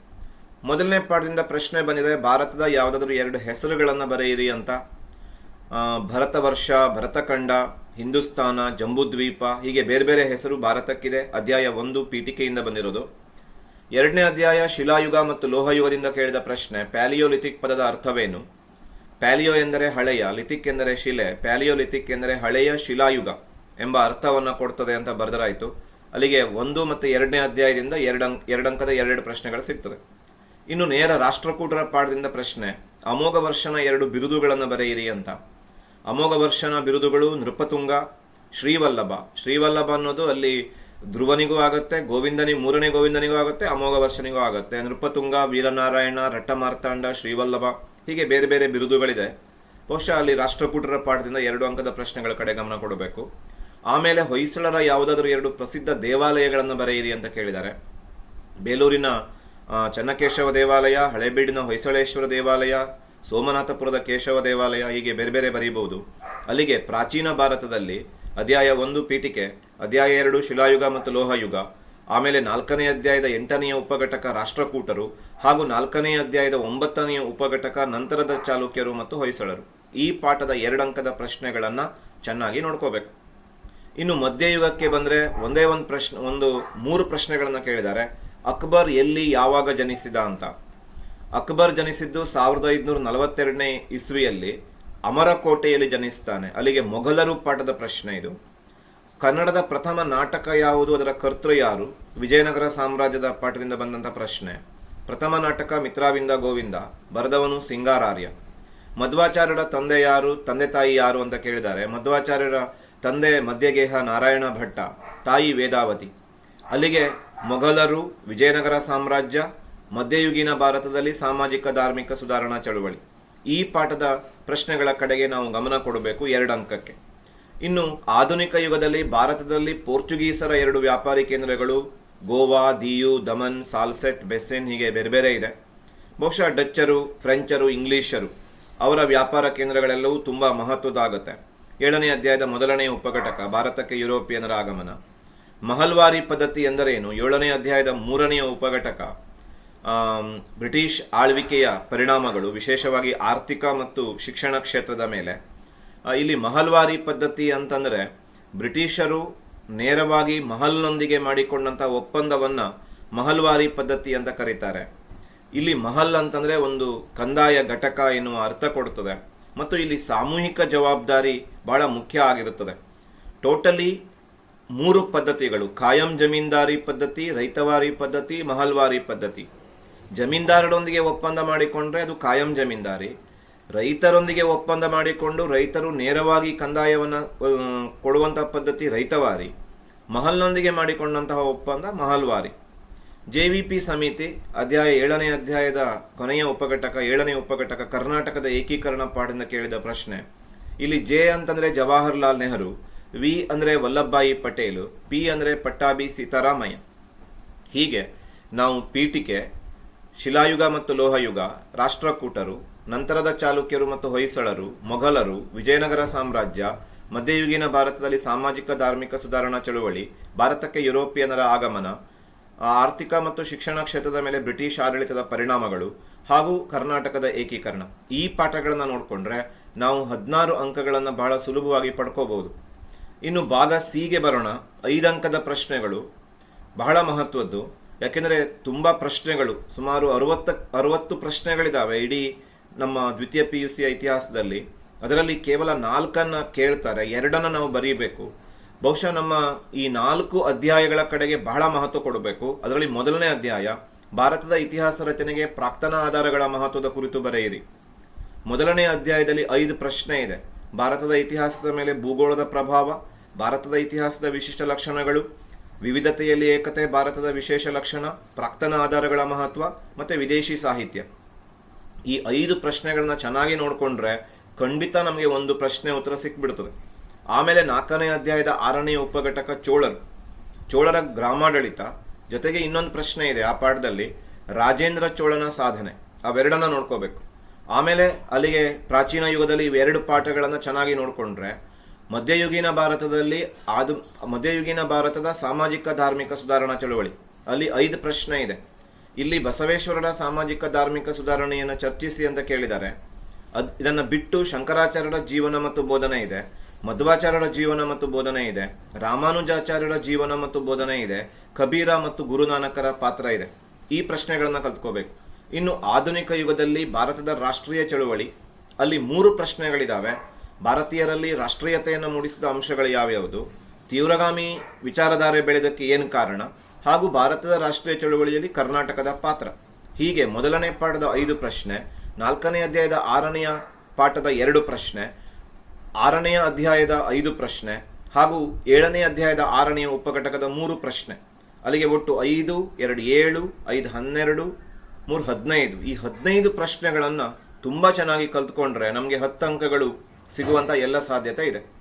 ಮೊದಲನೇ ಪಾಠದಿಂದ ಪ್ರಶ್ನೆ ಬಂದಿದೆ. ಭಾರತದ ಯಾವುದಾದ್ರೂ ಎರಡು ಹೆಸರುಗಳನ್ನು ಬರೆಯಿರಿ ಅಂತ. ಭರತ ಭರತವರ್ಷ, ಭರತಖಂಡ, ಹಿಂದೂಸ್ತಾನ, ಜಂಬೂದ್ವೀಪ, ಹೀಗೆ ಬೇರೆ ಬೇರೆ ಹೆಸರು ಭಾರತಕ್ಕಿದೆ. ಅಧ್ಯಾಯ ಒಂದು, ಪೀಠಿಕೆಯಿಂದ ಬಂದಿರೋದು. ಎರಡನೇ ಅಧ್ಯಾಯ ಶಿಲಾಯುಗ ಮತ್ತು ಲೋಹಯುಗದಿಂದ ಕೇಳಿದ ಪ್ರಶ್ನೆ, ಪ್ಯಾಲಿಯೋಲಿಥಿಕ್ ಪದದ ಅರ್ಥವೇನು? ಪ್ಯಾಲಿಯೋ ಎಂದರೆ ಹಳೆಯ, ಲಿಥಿಕ್ ಎಂದರೆ ಶಿಲೆ, ಪ್ಯಾಲಿಯೋಲಿಥಿಕ್ ಎಂದರೆ ಹಳೆಯ ಶಿಲಾಯುಗ ಎಂಬ ಅರ್ಥವನ್ನು ಕೊಡ್ತದೆ ಅಂತ ಬರೆದರಾಯಿತು. ಅಲ್ಲಿಗೆ ಒಂದು ಮತ್ತು ಎರಡನೇ ಅಧ್ಯಾಯದಿಂದ ಎರಡಂಕ್ ಎರಡಂಕದ ಎರಡು ಪ್ರಶ್ನೆಗಳು ಸಿಗ್ತದೆ. ಇನ್ನು ನೇರ ರಾಷ್ಟ್ರಕೂಟರ ಪಾಠದಿಂದ ಪ್ರಶ್ನೆ ಅಮೋಘ ವರ್ಷನ ಎರಡು ಬಿರುದುಗಳನ್ನು ಬರೆಯಿರಿ ಅಂತ. ಅಮೋಘ ವರ್ಷನ ಬಿರುದುಗಳು ನೃಪತುಂಗ, ಶ್ರೀವಲ್ಲಭ. ಶ್ರೀವಲ್ಲಭ ಅನ್ನೋದು ಅಲ್ಲಿ ಧ್ರುವನಿಗೂ ಆಗುತ್ತೆ, ಗೋವಿಂದನಿ ಮೂರನೇ ಗೋವಿಂದನಿಗೂ ಆಗುತ್ತೆ, ಅಮೋಘ ವರ್ಷನಿಗೂ ಆಗುತ್ತೆ. ನೃಪತುಂಗ, ವೀರನಾರಾಯಣ, ರಟ್ಟಮಾರ್ತಾಂಡ, ಶ್ರೀವಲ್ಲಭ, ಹೀಗೆ ಬೇರೆ ಬೇರೆ ಬಿರುದುಗಳಿದೆ. ಬಹುಶಃ ಅಲ್ಲಿ ರಾಷ್ಟ್ರಕೂಟರ ಪಾಠದಿಂದ ಎರಡು ಅಂಕದ ಪ್ರಶ್ನೆಗಳ ಕಡೆ ಗಮನ ಕೊಡಬೇಕು. ಆಮೇಲೆ ಹೊಯ್ಸಳರ ಯಾವುದಾದ್ರೂ ಎರಡು ಪ್ರಸಿದ್ಧ ದೇವಾಲಯಗಳನ್ನು ಬರೆಯಿರಿ ಅಂತ ಕೇಳಿದ್ದಾರೆ. ಬೇಲೂರಿನ ಚನ್ನಕೇಶವ ದೇವಾಲಯ, ಹಳೆಬೀಡಿನ ಹೊಯ್ಸಳೇಶ್ವರ ದೇವಾಲಯ, ಸೋಮನಾಥಪುರದ ಕೇಶವ ದೇವಾಲಯ, ಹೀಗೆ ಬೇರೆ ಬೇರೆ ಬರೀಬಹುದು. ಅಲ್ಲಿಗೆ ಪ್ರಾಚೀನ ಭಾರತದಲ್ಲಿ ಅಧ್ಯಾಯ ಒಂದು ಪೀಠಿಕೆ ಅಧ್ಯಾಯ ಎರಡು, ಶಿಲಾಯುಗ ಮತ್ತು ಲೋಹಯುಗ. ಆಮೇಲೆ ನಾಲ್ಕನೇ ಅಧ್ಯಾಯದ ಎಂಟನೆಯ ಉಪಘಟಕ ರಾಷ್ಟ್ರಕೂಟರು ಹಾಗೂ ನಾಲ್ಕನೇ ಅಧ್ಯಾಯದ ಒಂಬತ್ತನೆಯ ಉಪಘಟಕ ನಂತರದ ಚಾಲುಕ್ಯರು ಮತ್ತು ಹೊಯ್ಸಳರು. ಈ ಪಾಠದ ಎರಡಂಕದ ಪ್ರಶ್ನೆಗಳನ್ನು ಚೆನ್ನಾಗಿ ನೋಡ್ಕೋಬೇಕು. ಇನ್ನು ಮಧ್ಯಯುಗಕ್ಕೆ ಬಂದರೆ ಒಂದೇ ಒಂದು ಪ್ರಶ್ನೆ, ಒಂದು ಮೂರು ಪ್ರಶ್ನೆಗಳನ್ನು ಕೇಳಿದ್ದಾರೆ. ಅಕ್ಬರ್ ಎಲ್ಲಿ ಯಾವಾಗ ಜನಿಸಿದ ಅಂತ. ಅಕ್ಬರ್ ಜನಿಸಿದ್ದು ಸಾವಿರದ ಐದುನೂರ ನಲವತ್ತೆರಡನೇ ಇಸ್ವಿಯಲ್ಲಿ ಅಮರಕೋಟೆಯಲ್ಲಿ ಜನಿಸ್ತಾನೆ. ಅಲ್ಲಿಗೆ ಮೊಘಲರು ಪಾಠದ ಪ್ರಶ್ನೆ ಇದು. ಕನ್ನಡದ ಪ್ರಥಮ ನಾಟಕ ಯಾವುದು? ಅದರ ಕರ್ತೃ ಯಾರು? ವಿಜಯನಗರ ಸಾಮ್ರಾಜ್ಯದ ಪಾಠದಿಂದ ಬಂದಂಥ ಪ್ರಶ್ನೆ. ಪ್ರಥಮ ನಾಟಕ ಮಿತ್ರಾವಿಂದ ಗೋವಿಂದ, ಬರೆದವನು ಸಿಂಗಾರಾರ್ಯ. ಮಧ್ವಾಚಾರ್ಯರ ತಂದೆ ಯಾರು? ತಂದೆ ತಾಯಿ ಯಾರು ಅಂತ ಕೇಳಿದ್ದಾರೆ. ಮಧ್ವಾಚಾರ್ಯರ ತಂದೆ ಮಧ್ಯಗೇಹ ನಾರಾಯಣ ಭಟ್ಟ, ತಾಯಿ ವೇದಾವತಿ. ಅಲ್ಲಿಗೆ ಮೊಘಲರು, ವಿಜಯನಗರ ಸಾಮ್ರಾಜ್ಯ, ಮಧ್ಯಯುಗೀನ ಭಾರತದಲ್ಲಿ ಸಾಮಾಜಿಕ ಧಾರ್ಮಿಕ ಸುಧಾರಣಾ ಚಳುವಳಿ. ಈ ಪಾಠದ ಪ್ರಶ್ನೆಗಳ ಕಡೆಗೆ ನಾವು ಗಮನ ಕೊಡಬೇಕು ಎರಡು ಅಂಕಕ್ಕೆ. ಇನ್ನು ಆಧುನಿಕ ಯುಗದಲ್ಲಿ ಭಾರತದಲ್ಲಿ ಪೋರ್ಚುಗೀಸರ ಎರಡು ವ್ಯಾಪಾರಿ ಕೇಂದ್ರಗಳು ಗೋವಾ, ದಿಯು, ದಮನ್, ಸಾಲ್ಸೆಟ್, ಬೆಸ್ಸೆನ್ ಹೀಗೆ ಬೇರೆ ಬೇರೆ ಇದೆ. ಬಹುಶಃ ಡಚ್ಚರು, ಫ್ರೆಂಚರು, ಇಂಗ್ಲಿಷರು ಅವರ ವ್ಯಾಪಾರ ಕೇಂದ್ರಗಳೆಲ್ಲವೂ ತುಂಬ ಮಹತ್ವದಾಗುತ್ತೆ ಏಳನೇ ಅಧ್ಯಾಯದ ಮೊದಲನೆಯ ಉಪಘಟಕ, ಭಾರತಕ್ಕೆ ಯುರೋಪಿಯನರ ಆಗಮನ. ಮಹಲ್ವಾರಿ ಪದ್ಧತಿ ಎಂದರೇನು? ಏಳನೇ ಅಧ್ಯಾಯದ ಮೂರನೆಯ ಉಪಘಟಕ ಬ್ರಿಟಿಷ್ ಆಳ್ವಿಕೆಯ ಪರಿಣಾಮಗಳು, ವಿಶೇಷವಾಗಿ ಆರ್ಥಿಕ ಮತ್ತು ಶಿಕ್ಷಣ ಕ್ಷೇತ್ರದ ಮೇಲೆ. ಇಲ್ಲಿ ಮಹಲ್ವಾರಿ ಪದ್ಧತಿ ಅಂತಂದರೆ ಬ್ರಿಟಿಷರು ನೇರವಾಗಿ ಮಹಲ್ನೊಂದಿಗೆ ಮಾಡಿಕೊಂಡಂಥ ಒಪ್ಪಂದವನ್ನು ಮಹಲ್ವಾರಿ ಪದ್ಧತಿ ಅಂತ ಕರೀತಾರೆ. ಇಲ್ಲಿ ಮಹಲ್ ಅಂತಂದರೆ ಒಂದು ಕಂದಾಯ ಘಟಕ ಎನ್ನುವ ಅರ್ಥ ಕೊಡುತ್ತದೆ ಮತ್ತು ಇಲ್ಲಿ ಸಾಮೂಹಿಕ ಜವಾಬ್ದಾರಿ ಬಹಳ ಮುಖ್ಯ ಆಗಿರುತ್ತದೆ. ಟೋಟಲಿ ಮೂರು ಪದ್ಧತಿಗಳು, ಕಾಯಂ ಜಮೀನ್ದಾರಿ ಪದ್ಧತಿ, ರೈತವಾರಿ ಪದ್ಧತಿ, ಮಹಲ್ವಾರಿ ಪದ್ಧತಿ. ಜಮೀನ್ದಾರರೊಂದಿಗೆ ಒಪ್ಪಂದ ಮಾಡಿಕೊಂಡ್ರೆ ಅದು ಕಾಯಂ ಜಮೀನ್ದಾರಿ. ರೈತರೊಂದಿಗೆ ಒಪ್ಪಂದ ಮಾಡಿಕೊಂಡು ರೈತರು ನೇರವಾಗಿ ಕಂದಾಯವನ್ನು ಕೊಡುವಂಥ ಪದ್ಧತಿ ರೈತವಾರಿ. ಮಹಲ್ನೊಂದಿಗೆ ಮಾಡಿಕೊಂಡಂತಹ ಒಪ್ಪಂದ ಮಹಲ್ವಾರಿ. ಜೆ ವಿ ಪಿ ಸಮಿತಿ ಅಧ್ಯಾಯ ಏಳನೇ ಅಧ್ಯಾಯದ ಕೊನೆಯ ಉಪಘಟಕ, ಏಳನೇ ಉಪಘಟಕ ಕರ್ನಾಟಕದ ಏಕೀಕರಣ ಪಾಠದಿಂದ ಕೇಳಿದ ಪ್ರಶ್ನೆ. ಇಲ್ಲಿ ಜೆ ಅಂತಂದ್ರೆ ಜವಾಹರ್ಲಾಲ್ ನೆಹರು, ವಿ ಅಂದರೆ ವಲ್ಲಭಾಯಿ ಪಟೇಲು, ಪಿ ಅಂದರೆ ಪಟ್ಟಾಭಿ ಸೀತಾರಾಮಯ್ಯ. ಹೀಗೆ ನಾವು ಪೀಠಿಕೆ, ಶಿಲಾಯುಗ ಮತ್ತು ಲೋಹಯುಗ, ರಾಷ್ಟ್ರಕೂಟರು ನಂತರದ ಚಾಲುಕ್ಯರು ಮತ್ತು ಹೊಯ್ಸಳರು, ಮೊಘಲರು, ವಿಜಯನಗರ ಸಾಮ್ರಾಜ್ಯ, ಮಧ್ಯಯುಗೀನ ಭಾರತದಲ್ಲಿ ಸಾಮಾಜಿಕ, ಧಾರ್ಮಿಕ ಸುಧಾರಣಾ ಚಳುವಳಿ, ಭಾರತಕ್ಕೆ ಯುರೋಪಿಯನರ ಆಗಮನ ಆರ್ಥಿಕ ಮತ್ತು ಶಿಕ್ಷಣ ಕ್ಷೇತ್ರದ ಮೇಲೆ ಬ್ರಿಟಿಷ್ ಆಡಳಿತದ ಪರಿಣಾಮಗಳು ಹಾಗೂ ಕರ್ನಾಟಕದ ಏಕೀಕರಣ. ಈ ಪಾಠಗಳನ್ನು ನೋಡಿಕೊಂಡ್ರೆ ನಾವು ಹದಿನಾರು ಅಂಕಗಳನ್ನು ಬಹಳ ಸುಲಭವಾಗಿ ಪಡ್ಕೋಬಹುದು. ಇನ್ನು ಭಾಗ ಸಿಗೆ ಬರೋಣ. ಐದು ಅಂಕದ ಪ್ರಶ್ನೆಗಳು ಬಹಳ ಮಹತ್ವದ್ದು. ಯಾಕೆಂದರೆ ತುಂಬ ಪ್ರಶ್ನೆಗಳು. ಸುಮಾರು ಅರುವತ್ತ, ಅರುವತ್ತು ಪ್ರಶ್ನೆಗಳಿದ್ದಾವೆ ಇಡೀ ನಮ್ಮ ದ್ವಿತೀಯ ಪಿ ಯು ಸಿಯ ಇತಿಹಾಸದಲ್ಲಿ, ಅದರಲ್ಲಿ ಕೇವಲ ನಾಲ್ಕನ್ನು ಕೇಳ್ತಾರೆ, ಎರಡನ್ನು ನಾವು ಬರೀಬೇಕು. ಬಹುಶಃ ನಮ್ಮ ಈ ನಾಲ್ಕು ಅಧ್ಯಾಯಗಳ ಕಡೆಗೆ ಬಹಳ ಮಹತ್ವ ಕೊಡಬೇಕು. ಅದರಲ್ಲಿ ಮೊದಲನೇ ಅಧ್ಯಾಯ, ಭಾರತದ ಇತಿಹಾಸ ರಚನೆಗೆ ಪ್ರಾಕ್ತನ ಆಧಾರಗಳ ಮಹತ್ವದ ಕುರಿತು ಬರೆಯಿರಿ. ಮೊದಲನೇ ಅಧ್ಯಾಯದಲ್ಲಿ ಐದು ಪ್ರಶ್ನೆ ಇದೆ. ಭಾರತದ ಇತಿಹಾಸದ ಮೇಲೆ ಭೂಗೋಳದ ಪ್ರಭಾವ, ಭಾರತದ ಇತಿಹಾಸದ ವಿಶಿಷ್ಟ ಲಕ್ಷಣಗಳು, ವಿವಿಧತೆಯಲ್ಲಿ ಏಕತೆ, ಭಾರತದ ವಿಶೇಷ ಲಕ್ಷಣ, ಪ್ರಾಕ್ತನ ಆಧಾರಗಳ ಮಹತ್ವ, ಮತ್ತು ವಿದೇಶಿ ಸಾಹಿತ್ಯ. ಈ ಐದು ಪ್ರಶ್ನೆಗಳನ್ನ ಚೆನ್ನಾಗಿ ನೋಡಿಕೊಂಡ್ರೆ ಖಂಡಿತ ನಮಗೆ ಒಂದು ಪ್ರಶ್ನೆ ಉತ್ತರ ಸಿಕ್ಬಿಡ್ತದೆ. ಆಮೇಲೆ ನಾಲ್ಕನೇ ಅಧ್ಯಾಯದ ಆರನೇ ಉಪಘಟಕ ಚೋಳರ್, ಚೋಳರ ಗ್ರಾಮಾಡಳಿತ, ಜೊತೆಗೆ ಇನ್ನೊಂದು ಪ್ರಶ್ನೆ ಇದೆ ಆ ಪಾಠದಲ್ಲಿ, ರಾಜೇಂದ್ರ ಚೋಳನ ಸಾಧನೆ, ಅವೆರಡನ್ನ ನೋಡ್ಕೋಬೇಕು. ಆಮೇಲೆ ಅಲ್ಲಿಗೆ ಪ್ರಾಚೀನ ಯುಗದಲ್ಲಿ ಇವೆರಡು ಪಾಠಗಳನ್ನು ಚೆನ್ನಾಗಿ ನೋಡಿಕೊಂಡ್ರೆ, ಮಧ್ಯಯುಗೀನ ಭಾರತದಲ್ಲಿ ಆದು, ಮಧ್ಯಯುಗೀನ ಭಾರತದ ಸಾಮಾಜಿಕ ಧಾರ್ಮಿಕ ಸುಧಾರಣಾ ಚಳುವಳಿ, ಅಲ್ಲಿ ಐದು ಪ್ರಶ್ನೆ ಇದೆ. ಇಲ್ಲಿ ಬಸವೇಶ್ವರರ ಸಾಮಾಜಿಕ ಧಾರ್ಮಿಕ ಸುಧಾರಣೆಯನ್ನು ಚರ್ಚಿಸಿ ಅಂತ ಕೇಳಿದ್ದಾರೆ. ಅದ್ ಇದನ್ನು ಬಿಟ್ಟು ಶಂಕರಾಚಾರ್ಯರ ಜೀವನ ಮತ್ತು ಬೋಧನೆ ಇದೆ. ಮಧ್ವಾಚಾರ್ಯರ ಜೀವನ ಮತ್ತು ಬೋಧನೆ ಇದೆ. ರಾಮಾನುಜಾಚಾರ್ಯರ ಜೀವನ ಮತ್ತು ಬೋಧನೆ ಇದೆ. ಕಬೀರ ಮತ್ತು ಗುರುನಾನಕರ ಪಾತ್ರ ಇದೆ. ಈ ಪ್ರಶ್ನೆಗಳನ್ನು ಕಲ್ತ್ಕೋಬೇಕು. ಇನ್ನು ಆಧುನಿಕ ಯುಗದಲ್ಲಿ ಭಾರತದ ರಾಷ್ಟ್ರೀಯ ಚಳುವಳಿ, ಅಲ್ಲಿ ಮೂರು ಪ್ರಶ್ನೆಗಳಿದ್ದಾವೆ ಭಾರತೀಯರಲ್ಲಿ ರಾಷ್ಟ್ರೀಯತೆಯನ್ನು ಮೂಡಿಸಿದ ಅಂಶಗಳು ಯಾವ್ಯಾವುದು? ತೀವ್ರಗಾಮಿ ವಿಚಾರಧಾರೆ ಬೆಳೆದಕ್ಕೆ ಏನು ಕಾರಣ? ಹಾಗೂ ಭಾರತದ ರಾಷ್ಟ್ರೀಯ ಚಳುವಳಿಯಲ್ಲಿ ಕರ್ನಾಟಕದ ಪಾತ್ರ. ಹೀಗೆ ಮೊದಲನೇ ಪಾಠದ ಐದು ಪ್ರಶ್ನೆ, ನಾಲ್ಕನೇ ಅಧ್ಯಾಯದ ಆರನೆಯ ಪಾಠದ ಎರಡು ಪ್ರಶ್ನೆ, ಆರನೆಯ ಅಧ್ಯಾಯದ ಐದು ಪ್ರಶ್ನೆ, ಹಾಗೂ ಏಳನೇ ಅಧ್ಯಾಯದ ಆರನೆಯ ಉಪಘಟಕದ ಮೂರು ಪ್ರಶ್ನೆ. ಅಲ್ಲಿಗೆ ಒಟ್ಟು ಐದು, ಎರಡು, ಏಳು, ಐದು, ಹನ್ನೆರಡು, ಮೂರು, ಹದಿನೈದು. ಈ ಹದಿನೈದು ಪ್ರಶ್ನೆಗಳನ್ನು ತುಂಬ ಚೆನ್ನಾಗಿ ಕಲ್ತ್ಕೊಂಡ್ರೆ ನಮಗೆ ಹತ್ತು ಅಂಕಗಳು ಸಿಗುವಂಥ ಎಲ್ಲ ಸಾಧ್ಯತೆ ಇದೆ.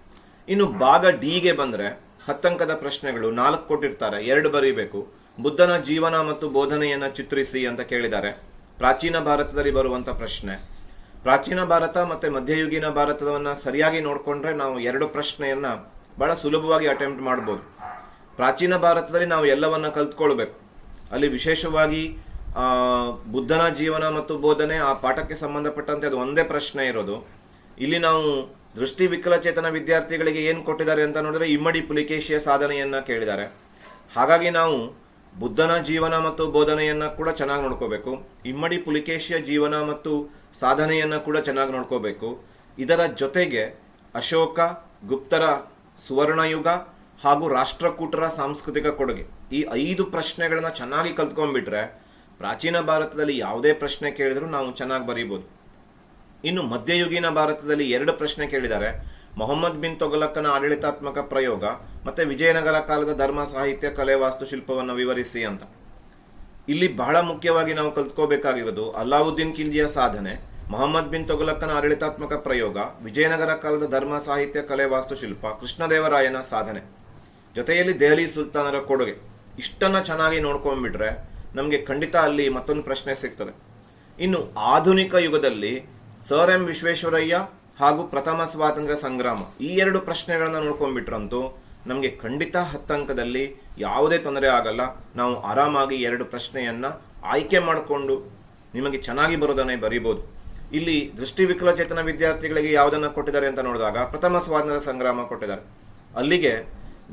ಇನ್ನು ಭಾಗ ಡಿಗೆ ಬಂದರೆ ಹತ್ತಂಕದ ಪ್ರಶ್ನೆಗಳು ನಾಲ್ಕು ಕೊಟ್ಟಿರ್ತಾರೆ, ಎರಡು ಬರೀಬೇಕು. ಬುದ್ಧನ ಜೀವನ ಮತ್ತು ಬೋಧನೆಯನ್ನು ಚಿತ್ರಿಸಿ ಅಂತ ಕೇಳಿದ್ದಾರೆ. ಪ್ರಾಚೀನ ಭಾರತದಲ್ಲಿ ಬರುವಂಥ ಪ್ರಶ್ನೆ. ಪ್ರಾಚೀನ ಭಾರತ ಮತ್ತು ಮಧ್ಯಯುಗೀನ ಭಾರತವನ್ನು ಸರಿಯಾಗಿ ನೋಡಿಕೊಂಡ್ರೆ ನಾವು ಎರಡು ಪ್ರಶ್ನೆಯನ್ನು ಬಹಳ ಸುಲಭವಾಗಿ ಅಟೆಂಪ್ಟ್ ಮಾಡ್ಬೋದು. ಪ್ರಾಚೀನ ಭಾರತದಲ್ಲಿ ನಾವು ಎಲ್ಲವನ್ನ ಕಲ್ತ್ಕೊಳ್ಬೇಕು. ಅಲ್ಲಿ ವಿಶೇಷವಾಗಿ ಬುದ್ಧನ ಜೀವನ ಮತ್ತು ಬೋಧನೆ ಆ ಪಾಠಕ್ಕೆ ಸಂಬಂಧಪಟ್ಟಂತೆ ಅದು ಒಂದೇ ಪ್ರಶ್ನೆ ಇರೋದು. ಇಲ್ಲಿ ನಾವು ದೃಷ್ಟಿ ವಿಕಲಚೇತನ ವಿದ್ಯಾರ್ಥಿಗಳಿಗೆ ಏನು ಕೊಟ್ಟಿದ್ದಾರೆ ಅಂತ ನೋಡಿದ್ರೆ ಇಮ್ಮಡಿ ಪುಲಿಕೇಶಿಯ ಸಾಧನೆಯನ್ನು ಕೇಳಿದ್ದಾರೆ. ಹಾಗಾಗಿ ನಾವು ಬುದ್ಧನ ಜೀವನ ಮತ್ತು ಬೋಧನೆಯನ್ನು ಕೂಡ ಚೆನ್ನಾಗಿ ನೋಡ್ಕೋಬೇಕು. ಇಮ್ಮಡಿ ಪುಲಿಕೇಶಿಯ ಜೀವನ ಮತ್ತು ಸಾಧನೆಯನ್ನು ಕೂಡ ಚೆನ್ನಾಗಿ ನೋಡ್ಕೋಬೇಕು. ಇದರ ಜೊತೆಗೆ ಅಶೋಕ, ಗುಪ್ತರ ಸುವರ್ಣಯುಗ ಹಾಗೂ ರಾಷ್ಟ್ರಕೂಟರ ಸಾಂಸ್ಕೃತಿಕ ಕೊಡುಗೆ. ಈ ಐದು ಪ್ರಶ್ನೆಗಳನ್ನ ಚೆನ್ನಾಗಿ ಕಲ್ತ್ಕೊಂಡ್ಬಿಟ್ರೆ ಪ್ರಾಚೀನ ಭಾರತದಲ್ಲಿ ಯಾವುದೇ ಪ್ರಶ್ನೆ ಕೇಳಿದರೂ ನಾವು ಚೆನ್ನಾಗಿ ಬರೀಬೋದು. ಇನ್ನು ಮಧ್ಯಯುಗೀನ ಭಾರತದಲ್ಲಿ ಎರಡು ಪ್ರಶ್ನೆ ಕೇಳಿದ್ದಾರೆ. ಮೊಹಮ್ಮದ್ ಬಿನ್ ತೊಗಲಕ್ಕನ ಆಡಳಿತಾತ್ಮಕ ಪ್ರಯೋಗ ಮತ್ತೆ ವಿಜಯನಗರ ಕಾಲದ ಧರ್ಮ ಸಾಹಿತ್ಯ ಕಲೆ ವಾಸ್ತುಶಿಲ್ಪವನ್ನು ವಿವರಿಸಿ ಅಂತ. ಇಲ್ಲಿ ಬಹಳ ಮುಖ್ಯವಾಗಿ ನಾವು ಕಲ್ತ್ಕೋಬೇಕಾಗಿರೋದು ಅಲ್ಲಾವುದ್ದೀನ್ ಖಿಲ್ಜಿಯ ಸಾಧನೆ, ಮೊಹಮ್ಮದ್ ಬಿನ್ ತೊಗಲಕ್ಕನ ಆಡಳಿತಾತ್ಮಕ ಪ್ರಯೋಗ, ವಿಜಯನಗರ ಕಾಲದ ಧರ್ಮ ಸಾಹಿತ್ಯ ಕಲೆ ವಾಸ್ತುಶಿಲ್ಪ, ಕೃಷ್ಣದೇವರಾಯನ ಸಾಧನೆ. ಜೊತೆಯಲ್ಲಿ ದೆಹಲಿ ಸುಲ್ತಾನರ ಕೊಡುಗೆ. ಇಷ್ಟನ್ನು ಚೆನ್ನಾಗಿ ನೋಡ್ಕೊಂಡ್ಬಿಟ್ರೆ ನಮಗೆ ಖಂಡಿತ ಅಲ್ಲಿ ಮತ್ತೊಂದು ಪ್ರಶ್ನೆ ಸಿಗ್ತದೆ. ಇನ್ನು ಆಧುನಿಕ ಯುಗದಲ್ಲಿ ಸರ್ ಎಂ ವಿಶ್ವೇಶ್ವರಯ್ಯ ಹಾಗೂ ಪ್ರಥಮ ಸ್ವಾತಂತ್ರ್ಯ ಸಂಗ್ರಾಮ, ಈ ಎರಡು ಪ್ರಶ್ನೆಗಳನ್ನು ನೋಡ್ಕೊಂಡ್ಬಿಟ್ರಂತೂ ನಮಗೆ ಖಂಡಿತ ಹತ್ತಂಕದಲ್ಲಿ ಯಾವುದೇ ತೊಂದರೆ ಆಗಲ್ಲ. ನಾವು ಆರಾಮಾಗಿ ಎರಡು ಪ್ರಶ್ನೆಯನ್ನ ಆಯ್ಕೆ ಮಾಡಿಕೊಂಡು ನಿಮಗೆ ಚೆನ್ನಾಗಿ ಬರೋದನ್ನೇ ಬರಿಬೋದು. ಇಲ್ಲಿ ದೃಷ್ಟಿ ವಿಕಲಚೇತನ ವಿದ್ಯಾರ್ಥಿಗಳಿಗೆ ಯಾವುದನ್ನು ಕೊಟ್ಟಿದ್ದಾರೆ ಅಂತ ನೋಡಿದಾಗ ಪ್ರಥಮ ಸ್ವಾತಂತ್ರ್ಯ ಸಂಗ್ರಾಮ ಕೊಟ್ಟಿದ್ದಾರೆ. ಅಲ್ಲಿಗೆ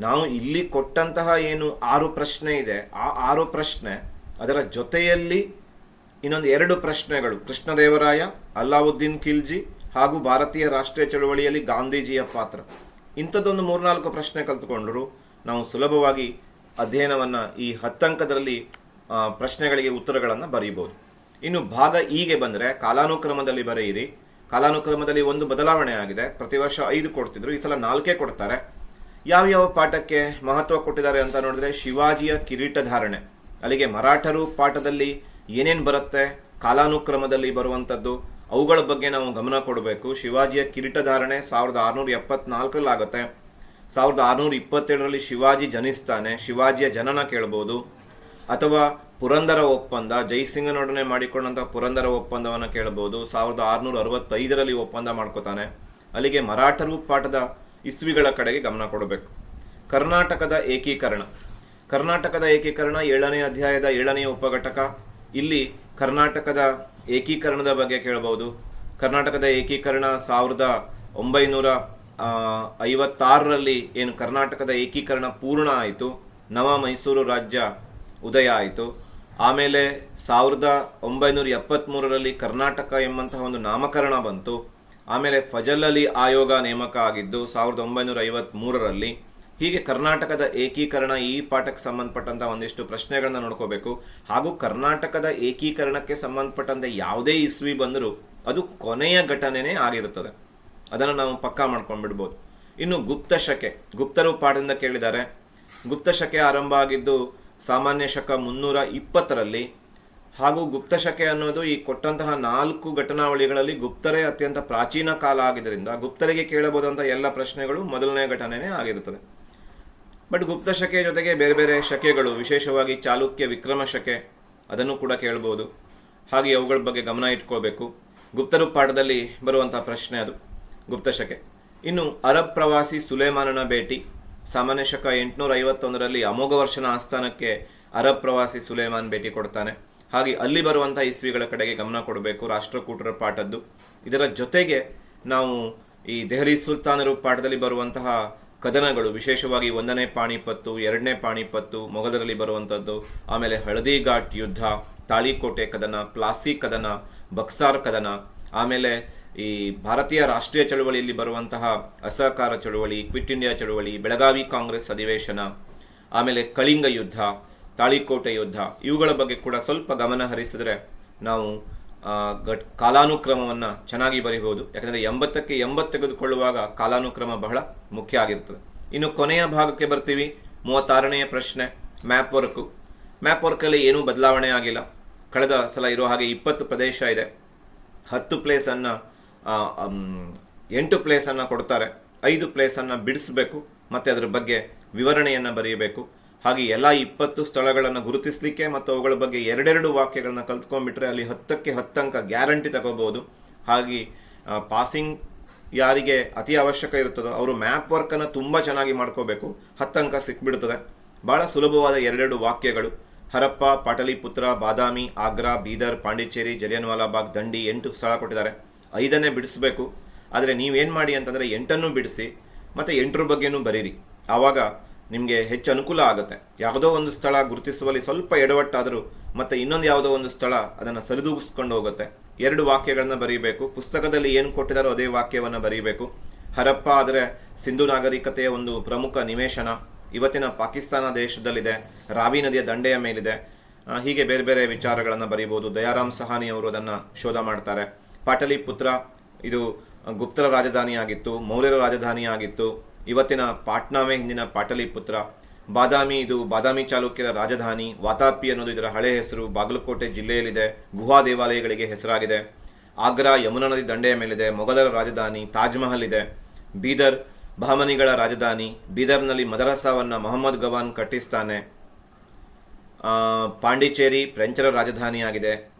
ನಾವು ಇಲ್ಲಿ ಕೊಟ್ಟಂತಹ ಏನು ಆರು ಪ್ರಶ್ನೆ ಇದೆ, ಆ ಆರು ಪ್ರಶ್ನೆ ಅದರ ಜೊತೆಯಲ್ಲಿ ಇನ್ನೊಂದು ಎರಡು ಪ್ರಶ್ನೆಗಳು. ಕೃಷ್ಣದೇವರಾಯ ಅಲ್ಲಾವುದ್ದೀನ್ ಖಿಲ್ಜಿ ಹಾಗೂ ಭಾರತೀಯ ರಾಷ್ಟ್ರೀಯ ಚಳುವಳಿಯಲ್ಲಿ ಗಾಂಧೀಜಿಯ ಪಾತ್ರ. ಇಂಥದ್ದೊಂದು ಮೂರ್ನಾಲ್ಕು ಪ್ರಶ್ನೆ ಕಲ್ತುಕೊಂಡರು. ನಾವು ಸುಲಭವಾಗಿ ಅಧ್ಯಯನವನ್ನು ಈ ಹತ್ತಂಕದಲ್ಲಿ ಪ್ರಶ್ನೆಗಳಿಗೆ ಉತ್ತರಗಳನ್ನು ಬರೆಯಬಹುದು ಇನ್ನು ಭಾಗ ಈಗೆ ಬಂದರೆ ಕಾಲಾನುಕ್ರಮದಲ್ಲಿ ಬರೆಯಿರಿ. ಕಾಲಾನುಕ್ರಮದಲ್ಲಿ ಒಂದು ಬದಲಾವಣೆ ಆಗಿದೆ. ಪ್ರತಿ ವರ್ಷ ಐದು ಕೊಡ್ತಿದ್ರು. ಈ ಸಲ ನಾಲ್ಕೇ ಕೊಡ್ತಾರೆ. ಯಾವ್ಯಾವ ಪಾಠಕ್ಕೆ ಮಹತ್ವ ಕೊಟ್ಟಿದ್ದಾರೆ ಅಂತ ನೋಡಿದ್ರೆ ಶಿವಾಜಿಯ ಕಿರೀಟ ಧಾರಣೆ. ಅಲ್ಲಿಗೆ ಮರಾಠರು ಪಾಠದಲ್ಲಿ ಏನೇನು ಬರುತ್ತೆ? ಕಾಲಾನುಕ್ರಮದಲ್ಲಿ ಬರುವಂಥದ್ದು ಅವುಗಳ ಬಗ್ಗೆ ನಾವು ಗಮನ ಕೊಡಬೇಕು. ಶಿವಾಜಿಯ ಕಿರೀಟಧಾರಣೆ ಸಾವಿರದ ಆರುನೂರ ಎಪ್ಪತ್ನಾಲ್ಕರಲ್ಲಿ ಆಗುತ್ತೆ ಸಾವಿರದ ಆರುನೂರ ಇಪ್ಪತ್ತೇಳರಲ್ಲಿ ಶಿವಾಜಿ ಜನಿಸ್ತಾನೆ. ಶಿವಾಜಿಯ ಜನನ ಕೇಳ್ಬೋದು. ಅಥವಾ ಪುರಂದರ ಒಪ್ಪಂದ ಜೈಸಿಂಗನೊಡನೆ ಮಾಡಿಕೊಂಡಂಥ ಪುರಂದರ ಒಪ್ಪಂದವನ್ನು ಕೇಳ್ಬೋದು. ಸಾವಿರದ ಆರುನೂರ ಅರವತ್ತೈದರಲ್ಲಿ ಒಪ್ಪಂದ ಮಾಡ್ಕೋತಾನೆ. ಅಲ್ಲಿಗೆ ಮರಾಠರು ಪಾಠದ ಇಸ್ವಿಗಳ ಕಡೆಗೆ ಗಮನ ಕೊಡಬೇಕು. ಕರ್ನಾಟಕದ ಏಕೀಕರಣ. ಕರ್ನಾಟಕದ ಏಕೀಕರಣ ಏಳನೇ ಅಧ್ಯಾಯದ ಏಳನೇ ಉಪಘಟಕ. ಇಲ್ಲಿ ಕರ್ನಾಟಕದ ಏಕೀಕರಣದ ಬಗ್ಗೆ ಕೇಳಬಹುದು. ಕರ್ನಾಟಕದ ಏಕೀಕರಣ ಸಾವಿರದ ಒಂಬೈನೂರ ಐವತ್ತಾರರಲ್ಲಿ ಏನು ಕರ್ನಾಟಕದ ಏಕೀಕರಣ ಪೂರ್ಣ ಆಯಿತು. ನವ ಮೈಸೂರು ರಾಜ್ಯ ಉದಯ ಆಯಿತು. ಆಮೇಲೆ ಸಾವಿರದ ಒಂಬೈನೂರ ಎಪ್ಪತ್ತ್ಮೂರರಲ್ಲಿ ಕರ್ನಾಟಕ ಎಂಬಂತಹ ಒಂದು ನಾಮಕರಣ ಬಂತು. ಆಮೇಲೆ ಫಜಲ್ ಅಲಿ ಆಯೋಗ ನೇಮಕ ಆಗಿದ್ದು ಸಾವಿರದ ಒಂಬೈನೂರ ಐವತ್ತ್ಮೂರರಲ್ಲಿ ಹೀಗೆ ಕರ್ನಾಟಕದ ಏಕೀಕರಣ ಈ ಪಾಠಕ್ಕೆ ಸಂಬಂಧಪಟ್ಟಂತ ಒಂದಿಷ್ಟು ಪ್ರಶ್ನೆಗಳನ್ನ ನೋಡ್ಕೋಬೇಕು. ಹಾಗೂ ಕರ್ನಾಟಕದ ಏಕೀಕರಣಕ್ಕೆ ಸಂಬಂಧಪಟ್ಟಂತೆ ಯಾವುದೇ ಇಸ್ವಿ ಬಂದರೂ ಅದು ಕೊನೆಯ ಘಟನೆನೇ ಆಗಿರುತ್ತದೆ. ಅದನ್ನು ನಾವು ಪಕ್ಕಾ ಮಾಡ್ಕೊಂಡ್ಬಿಡ್ಬೋದು. ಇನ್ನು ಗುಪ್ತ ಶಕೆ, ಗುಪ್ತರು ಪಾಠದಿಂದ ಕೇಳಿದ್ದಾರೆ. ಗುಪ್ತ ಶಕೆ ಆರಂಭ ಆಗಿದ್ದು ಸಾಮಾನ್ಯ ಶಕ ಮುನ್ನೂರ ಇಪ್ಪತ್ತರಲ್ಲಿ. ಹಾಗೂ ಗುಪ್ತ ಶಕೆ ಅನ್ನೋದು ಈ ಕೊಟ್ಟಂತಹ ನಾಲ್ಕು ಘಟನಾವಳಿಗಳಲ್ಲಿ ಗುಪ್ತರೇ ಅತ್ಯಂತ ಪ್ರಾಚೀನ ಕಾಲ ಆಗಿದ್ದರಿಂದ ಗುಪ್ತರಿಗೆ ಕೇಳಬಹುದಂತ ಎಲ್ಲ ಪ್ರಶ್ನೆಗಳು ಮೊದಲನೇ ಘಟನೆನೇ ಆಗಿರುತ್ತದೆ. ಬಟ್ ಗುಪ್ತ ಶಕೆಯ ಜೊತೆಗೆ ಬೇರೆ ಬೇರೆ ಶಕೆಗಳು, ವಿಶೇಷವಾಗಿ ಚಾಲುಕ್ಯ ವಿಕ್ರಮ ಶಕೆ, ಅದನ್ನು ಕೂಡ ಕೇಳ್ಬೋದು. ಹಾಗೆ ಅವುಗಳ ಬಗ್ಗೆ ಗಮನ ಇಟ್ಕೋಬೇಕು ಗುಪ್ತರು ಪಾಠದಲ್ಲಿ ಬರುವಂತಹ ಪ್ರಶ್ನೆ ಅದು, ಗುಪ್ತ ಶಕೆ. ಇನ್ನು ಅರಬ್ ಪ್ರವಾಸಿ ಸುಲೇಮಾನನ ಭೇಟಿ, ಸಾಮಾನ್ಯ ಶಕ ಎಂಟುನೂರ ಐವತ್ತೊಂದರಲ್ಲಿ ಅಮೋಘ ವರ್ಷನ ಆಸ್ಥಾನಕ್ಕೆ ಅರಬ್ ಪ್ರವಾಸಿ ಸುಲೇಮಾನ್ ಭೇಟಿ ಕೊಡ್ತಾನೆ. ಹಾಗೆ ಅಲ್ಲಿ ಬರುವಂತಹ ಇಸ್ವಿಗಳ ಕಡೆಗೆ ಗಮನ ಕೊಡಬೇಕು, ರಾಷ್ಟ್ರಕೂಟರ ಪಾಠದ್ದು. ಇದರ ಜೊತೆಗೆ ನಾವು ಈ ದೆಹಲಿ ಸುಲ್ತಾನರು ಪಾಠದಲ್ಲಿ ಬರುವಂತಹ ಕದನಗಳು, ವಿಶೇಷವಾಗಿ ಒಂದನೇ ಪಾಣಿಪತ್ತು, ಎರಡನೇ ಪಾಣಿಪತ್ತು, ಮೊಘಲರಲ್ಲಿ ಬರುವಂಥದ್ದು ಆಮೇಲೆ ಹಳದಿ ಘಾಟ್ ಯುದ್ಧ, ತಾಳಿಕೋಟೆ ಕದನ, ಪ್ಲಾಸಿ ಕದನ, ಬಕ್ಸಾರ್ ಕದನ, ಆಮೇಲೆ ಈ ಭಾರತೀಯ ರಾಷ್ಟ್ರೀಯ ಚಳುವಳಿಯಲ್ಲಿ ಬರುವಂತಹ ಅಸಹಕಾರ ಚಳುವಳಿ, ಕ್ವಿಟ್ ಇಂಡಿಯಾ ಚಳುವಳಿ, ಬೆಳಗಾವಿ ಕಾಂಗ್ರೆಸ್ ಅಧಿವೇಶನ, ಆಮೇಲೆ ಕಳಿಂಗ ಯುದ್ಧ, ತಾಳಿಕೋಟೆ ಯುದ್ಧ, ಇವುಗಳ ಬಗ್ಗೆ ಕೂಡ ಸ್ವಲ್ಪ ಗಮನ ಹರಿಸಿದರೆ ನಾವು ಘಟ್ ಕಾಲಾನುಕ್ರಮವನ್ನು ಚೆನ್ನಾಗಿ ಬರೀಬಹುದು. ಯಾಕಂದರೆ ಎಂಬತ್ತಕ್ಕೆ ಎಂಬತ್ತು ತೆಗೆದುಕೊಳ್ಳುವಾಗ ಕಾಲಾನುಕ್ರಮ ಬಹಳ ಮುಖ್ಯ ಆಗಿರ್ತದೆ. ಇನ್ನು ಕೊನೆಯ ಭಾಗಕ್ಕೆ ಬರ್ತೀವಿ. ಮೂವತ್ತಾರನೆಯ ಪ್ರಶ್ನೆ, ಮ್ಯಾಪ್ ವರ್ಕು. ಮ್ಯಾಪ್ ವರ್ಕಲ್ಲಿ ಏನೂ ಬದಲಾವಣೆ ಆಗಿಲ್ಲ. ಕಳೆದ ಸಲ ಇರೋ ಹಾಗೆ ಇಪ್ಪತ್ತು ಪ್ರದೇಶ ಇದೆ. ಹತ್ತು ಪ್ಲೇಸನ್ನು ಎಂಟು ಪ್ಲೇಸನ್ನು ಕೊಡ್ತಾರೆ. ಐದು ಪ್ಲೇಸನ್ನು ಬಿಡಿಸಬೇಕು. ಮತ್ತು ಅದರ ಬಗ್ಗೆ ವಿವರಣೆಯನ್ನು ಬರೆಯಬೇಕು ಹಾಗೆ ಎಲ್ಲ ಇಪ್ಪತ್ತು ಸ್ಥಳಗಳನ್ನು ಗುರುತಿಸಲಿಕ್ಕೆ ಮತ್ತು ಅವುಗಳ ಬಗ್ಗೆ ಎರಡೆರಡು ವಾಕ್ಯಗಳನ್ನ ಕಲ್ತ್ಕೊಂಡ್ಬಿಟ್ರೆ ಅಲ್ಲಿ ಹತ್ತಕ್ಕೆ ಹತ್ತಂಕ ಗ್ಯಾರಂಟಿ ತಗೋಬಹುದು ಹಾಗೆ ಪಾಸಿಂಗ್ ಯಾರಿಗೆ ಅತಿ ಅವಶ್ಯಕ ಇರುತ್ತದೋ ಅವರು ಮ್ಯಾಪ್ ವರ್ಕನ್ನು ತುಂಬ ಚೆನ್ನಾಗಿ ಮಾಡ್ಕೋಬೇಕು. ಹತ್ತಂಕ ಸಿಕ್ಬಿಡ್ತದೆ. ಭಾಳ ಸುಲಭವಾದ ಎರಡೆರಡು ವಾಕ್ಯಗಳು. ಹರಪ್ಪ, ಪಾಟಲಿಪುತ್ರ, ಬಾದಾಮಿ, ಆಗ್ರಾ, ಬೀದರ್, ಪಾಂಡಿಚೇರಿ ಜಲಿಯನ್ವಾಲಾಬಾಗ್ ದಂಡಿ ಎಂಟು ಸ್ಥಳ ಕೊಟ್ಟಿದ್ದಾರೆ. ಐದನ್ನೇ ಬಿಡಿಸ್ಬೇಕು. ಆದರೆ ನೀವೇನು ಮಾಡಿ ಅಂತಂದರೆ ಎಂಟನ್ನು ಬಿಡಿಸಿ ಮತ್ತು ಎಂಟರ ಬಗ್ಗೆನೂ ಬರೀರಿ. ಆವಾಗ ನಿಮಗೆ ಹೆಚ್ಚು ಅನುಕೂಲ ಆಗುತ್ತೆ. ಯಾವುದೋ ಒಂದು ಸ್ಥಳ ಗುರುತಿಸುವಲ್ಲಿ ಸ್ವಲ್ಪ ಎಡವಟ್ಟಾದರೂ ಮತ್ತು ಇನ್ನೊಂದು ಯಾವುದೋ ಒಂದು ಸ್ಥಳ ಅದನ್ನು ಸರಿದೂಗಿಸ್ಕೊಂಡು ಹೋಗುತ್ತೆ. ಎರಡು ವಾಕ್ಯಗಳನ್ನು ಬರೀಬೇಕು. ಪುಸ್ತಕದಲ್ಲಿ ಏನು ಕೊಟ್ಟಿದ್ದಾರೋ ಅದೇ ವಾಕ್ಯವನ್ನು ಬರೀಬೇಕು. ಹರಪ್ಪ ಆದರೆ ಸಿಂಧು ನಾಗರಿಕತೆಯ ಒಂದು ಪ್ರಮುಖ ನಿವೇಶನ. ಇವತ್ತಿನ ಪಾಕಿಸ್ತಾನ ದೇಶದಲ್ಲಿದೆ. ರಾವಿ ನದಿಯ ದಂಡೆಯ ಮೇಲಿದೆ. ಹೀಗೆ ಬೇರೆ ಬೇರೆ ವಿಚಾರಗಳನ್ನು ಬರೀಬೋದು. ದಯಾರಾಮ್ ಸಹಾನಿ ಅವರು ಅದನ್ನು ಶೋಧ ಮಾಡ್ತಾರೆ. ಪಾಟಲಿಪುತ್ರ, ಇದು ಗುಪ್ತರ ರಾಜಧಾನಿಯಾಗಿತ್ತು, ಮೌರ್ಯರ ರಾಜಧಾನಿ ಆಗಿತ್ತು ಇವತ್ತಿನ ಪಾಟ್ನಾವೇ ಹಿಂದಿನ ಪಾಟಲಿಪುತ್ರ ಬಾದಾಮಿ, ಇದು ಬಾದಾಮಿ ಚಾಲುಕ್ಯರ ರಾಜಧಾನಿ, ವಾತಾಪಿ ಅನ್ನೋದು ಇದರ ಹಳೆ ಹೆಸರು, ಬಾಗಲಕೋಟೆ ಜಿಲ್ಲೆಯಲ್ಲಿದೆ, ಗುಹಾ ದೇವಾಲಯಗಳಿಗೆ ಹೆಸರಾಗಿದೆ. ಆಗ್ರಾ ಯಮುನಾ ನದಿ ದಂಡೆಯ ಮೇಲಿದೆ, ಮೊಘಲರ ರಾಜಧಾನಿ ತಾಜ್ಮಹಲ್ ಇದೆ. ಬೀದರ್, ಬಹಮನಿಗಳ ರಾಜಧಾನಿ, ಬೀದರ್ನಲ್ಲಿ ಮದರಸಾವನ್ನು ಮೊಹಮ್ಮದ್ ಗವಾನ್ ಕಟ್ಟಿಸ್ತಾನೆ. ಪಾಂಡಿಚೇರಿ ಫ್ರೆಂಚರ ರಾಜಧಾನಿಯಾಗಿದೆ.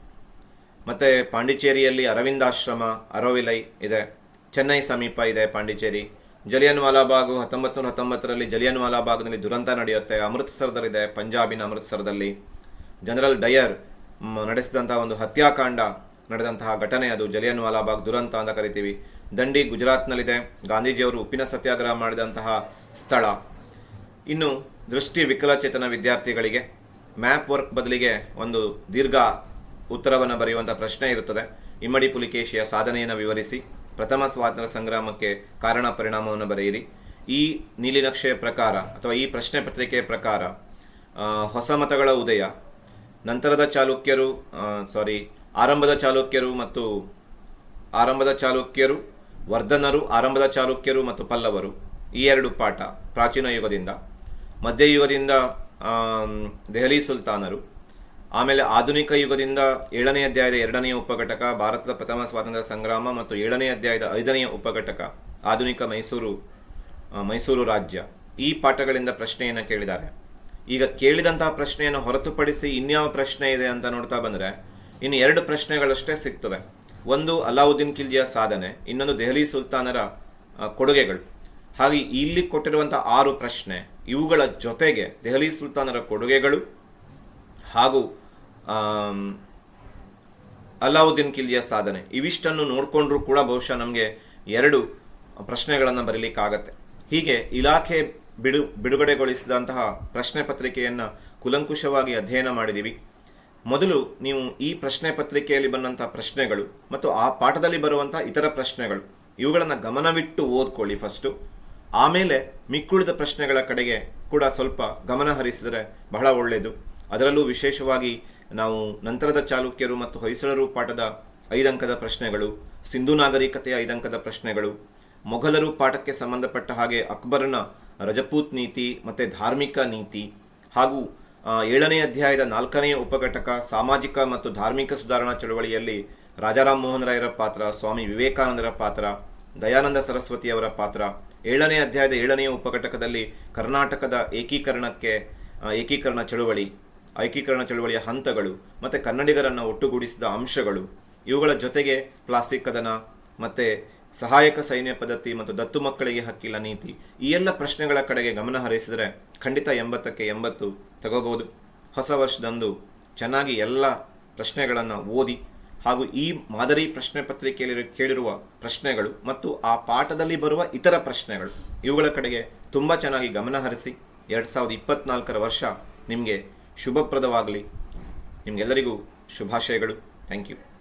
ಮತ್ತು ಪಾಂಡಿಚೇರಿಯಲ್ಲಿ ಅರವಿಂದಾಶ್ರಮ, ಅರೋವಿಲೈ ಇದೆ. ಚೆನ್ನೈ ಸಮೀಪ ಇದೆ ಪಾಂಡಿಚೇರಿ. ಜಲಿಯನ್ ವಾಲಾಬಾಗು ಹತ್ತೊಂಬತ್ತು ನೂರ ಹತ್ತೊಂಬತ್ತರಲ್ಲಿ ಜಲಿಯನ್ ವಾಲಾಬಾಗ್ನಲ್ಲಿ ದುರಂತ ನಡೆಯುತ್ತೆ. ಅಮೃತ್ಸರದಲ್ಲಿದೆ, ಪಂಜಾಬಿನ ಅಮೃತಸರದಲ್ಲಿ. ಜನರಲ್ ಡಯರ್ ನಡೆಸಿದಂತಹ ಒಂದು ಹತ್ಯಾಕಾಂಡ ನಡೆದಂತಹ ಘಟನೆ ಅದು. ಜಲಿಯನ್ ವಾಲಾಬಾಗ್ ದುರಂತ ಅಂತ ಕರಿತೀವಿ. ದಂಡಿ ಗುಜರಾತ್ನಲ್ಲಿದೆ. ಗಾಂಧೀಜಿಯವರು ಉಪ್ಪಿನ ಸತ್ಯಾಗ್ರಹ ಮಾಡಿದಂತಹ ಸ್ಥಳ. ಇನ್ನು ದೃಷ್ಟಿ ವಿಕಲಚೇತನ ವಿದ್ಯಾರ್ಥಿಗಳಿಗೆ ಮ್ಯಾಪ್ ವರ್ಕ್ ಬದಲಿಗೆ ಒಂದು ದೀರ್ಘ ಉತ್ತರವನ್ನು ಬರೆಯುವಂಥ ಪ್ರಶ್ನೆ ಇರುತ್ತದೆ. ಇಮ್ಮಡಿ ಪುಲಿಕೇಶಿಯ ಸಾಧನೆಯನ್ನು ವಿವರಿಸಿ. ಪ್ರಥಮ ಸ್ವಾತಂತ್ರ್ಯ ಸಂಗ್ರಾಮಕ್ಕೆ ಕಾರಣ ಪರಿಣಾಮವನ್ನು ಬರೆಯಿರಿ. ಈ ನೀಲಿನಕ್ಷೆಯ ಪ್ರಕಾರ ಅಥವಾ ಈ ಪ್ರಶ್ನೆ ಪತ್ರಿಕೆಯ ಪ್ರಕಾರ ಹೊಸ ಮತಗಳ ಉದಯ, ನಂತರದ ಚಾಲುಕ್ಯರು ಸಾರಿ ಆರಂಭದ ಚಾಲುಕ್ಯರು ಮತ್ತು ಆರಂಭದ ಚಾಲುಕ್ಯರು, ವರ್ಧನರು, ಆರಂಭದ ಚಾಲುಕ್ಯರು ಮತ್ತು ಪಲ್ಲವರು, ಈ ಎರಡು ಪಾಠ ಪ್ರಾಚೀನ ಯುಗದಿಂದ, ಮಧ್ಯಯುಗದಿಂದ ದೆಹಲಿ ಸುಲ್ತಾನರು ಆಮೇಲೆ ಆಧುನಿಕ ಯುಗದಿಂದ ಏಳನೇ ಅಧ್ಯಾಯದ ಎರಡನೆಯ ಉಪಘಟಕ, ಭಾರತದ ಪ್ರಥಮ ಸ್ವಾತಂತ್ರ್ಯ ಸಂಗ್ರಾಮ ಮತ್ತು ಏಳನೇ ಅಧ್ಯಾಯದ ಐದನೆಯ ಉಪಘಟಕ, ಆಧುನಿಕ ಮೈಸೂರು ಮೈಸೂರು ರಾಜ್ಯ. ಈ ಪಾಠಗಳಿಂದ ಪ್ರಶ್ನೆಯನ್ನು ಕೇಳಿದ್ದಾರೆ. ಈಗ ಕೇಳಿದಂತಹ ಪ್ರಶ್ನೆಯನ್ನು ಹೊರತುಪಡಿಸಿ ಇನ್ಯಾವ ಪ್ರಶ್ನೆ ಇದೆ ಅಂತ ನೋಡ್ತಾ ಬಂದರೆ, ಇನ್ನು ಎರಡು ಪ್ರಶ್ನೆಗಳಷ್ಟೇ ಸಿಗ್ತದೆ ಒಂದು ಅಲಾವುದ್ದೀನ್ ಖಿಲ್ಜಿಯ ಸಾಧನೆ, ಇನ್ನೊಂದು ದೆಹಲಿ ಸುಲ್ತಾನರ ಕೊಡುಗೆಗಳು. ಹಾಗೆ ಇಲ್ಲಿ ಕೊಟ್ಟಿರುವಂಥ ಆರು ಪ್ರಶ್ನೆ, ಇವುಗಳ ಜೊತೆಗೆ ದೆಹಲಿ ಸುಲ್ತಾನರ ಕೊಡುಗೆಗಳು ಹಾಗೂ ಅಲಾವುದ್ದೀನ್ ಕಿಲ್ಜಿಯ ಸಾಧನೆ. ಇವಿಷ್ಟನ್ನು ನೋಡಿಕೊಂಡ್ರೂ ಕೂಡ ಬಹುಶಃ ನಮಗೆ ಎರಡು ಪ್ರಶ್ನೆಗಳನ್ನು ಬರೀಲಿಕ್ಕಾಗತ್ತೆ. ಹೀಗೆ ಇಲಾಖೆ ಬಿಡು, ಬಿಡುಗಡೆಗೊಳಿಸಿದಂತಹ ಪ್ರಶ್ನೆ ಪತ್ರಿಕೆಯನ್ನು ಕುಲಂಕುಷವಾಗಿ ಅಧ್ಯಯನ ಮಾಡಿದ್ದೀವಿ ಮೊದಲು ನೀವು ಈ ಪ್ರಶ್ನೆ ಪತ್ರಿಕೆಯಲ್ಲಿ ಬಂದಂಥ ಪ್ರಶ್ನೆಗಳು ಮತ್ತು ಆ ಪಾಠದಲ್ಲಿ ಬರುವಂಥ ಇತರ ಪ್ರಶ್ನೆಗಳು, ಇವುಗಳನ್ನು ಗಮನವಿಟ್ಟು ಓದ್ಕೊಳ್ಳಿ ಫಸ್ಟು. ಆಮೇಲೆ ಮಿಕ್ಕುಳಿದ ಪ್ರಶ್ನೆಗಳ ಕಡೆಗೆ ಕೂಡ ಸ್ವಲ್ಪ ಗಮನ ಹರಿಸಿದರೆ ಬಹಳ ಒಳ್ಳೆಯದು ಅದರಲ್ಲೂ ವಿಶೇಷವಾಗಿ ನಾವು ನಂತರದ ಚಾಲುಕ್ಯರು ಮತ್ತು ಹೊಯ್ಸಳರು ಪಾಠದ ಐದಂಕದ ಪ್ರಶ್ನೆಗಳು, ಸಿಂಧು ನಾಗರಿಕತೆಯ ಐದಂಕದ ಪ್ರಶ್ನೆಗಳು, ಮೊಘಲರು ಪಾಠಕ್ಕೆ ಸಂಬಂಧಪಟ್ಟ ಹಾಗೆ ಅಕ್ಬರನ ರಜಪೂತ್ ನೀತಿ ಮತ್ತು ಧಾರ್ಮಿಕ ನೀತಿ, ಹಾಗೂ ಏಳನೇ ಅಧ್ಯಾಯದ ನಾಲ್ಕನೆಯ ಉಪಘಟಕ ಸಾಮಾಜಿಕ ಮತ್ತು ಧಾರ್ಮಿಕ ಸುಧಾರಣಾ ಚಳವಳಿಯಲ್ಲಿ ರಾಜಾರಾಮ್ ಮೋಹನ್ ರಾಯರ ಪಾತ್ರ, ಸ್ವಾಮಿ ವಿವೇಕಾನಂದರ ಪಾತ್ರ, ದಯಾನಂದ ಸರಸ್ವತಿಯವರ ಪಾತ್ರ, ಏಳನೇ ಅಧ್ಯಾಯದ ಏಳನೆಯ ಉಪಘಟಕದಲ್ಲಿ ಕರ್ನಾಟಕದ ಏಕೀಕರಣಕ್ಕೆ ಏಕೀಕರಣ ಚಳುವಳಿ. ಏಕೀಕರಣ ಚಳುವಳಿಯ ಹಂತಗಳು ಮತ್ತು ಕನ್ನಡಿಗರನ್ನು ಒಟ್ಟುಗೂಡಿಸಿದ ಅಂಶಗಳು, ಇವುಗಳ ಜೊತೆಗೆ ಪ್ಲಾಸ್ಟಿಕ್ ಕದನ ಮತ್ತು ಸಹಾಯಕ ಸೈನ್ಯ ಪದ್ಧತಿ ಮತ್ತು ದತ್ತು ಮಕ್ಕಳಿಗೆ ಹಕ್ಕಿಲ್ಲ ನೀತಿ, ಈ ಎಲ್ಲ ಪ್ರಶ್ನೆಗಳ ಕಡೆಗೆ ಗಮನ ಹರಿಸಿದರೆ ಖಂಡಿತ ಎಂಬತ್ತಕ್ಕೆ ಎಂಬತ್ತು ತಗೋಬಹುದು. ಹೊಸ ವರ್ಷದಂದು ಚೆನ್ನಾಗಿ ಎಲ್ಲ ಪ್ರಶ್ನೆಗಳನ್ನು ಓದಿ ಹಾಗೂ ಈ ಮಾದರಿ ಪ್ರಶ್ನೆ ಪತ್ರಿಕೆಯಲ್ಲಿ ಕೇಳಿರುವ ಪ್ರಶ್ನೆಗಳು ಮತ್ತು ಆ ಪಾಠದಲ್ಲಿ ಬರುವ ಇತರ ಪ್ರಶ್ನೆಗಳು, ಇವುಗಳ ಕಡೆಗೆ ತುಂಬ ಚೆನ್ನಾಗಿ ಗಮನ ಹರಿಸಿ. ಎರಡು ಸಾವಿರದ ಇಪ್ಪತ್ನಾಲ್ಕರ ವರ್ಷ ನಿಮಗೆ ಶುಭಪ್ರದವಾಗಲಿ. ನಿಮಗೆಲ್ಲರಿಗೂ ಶುಭಾಶಯಗಳು. Thank you.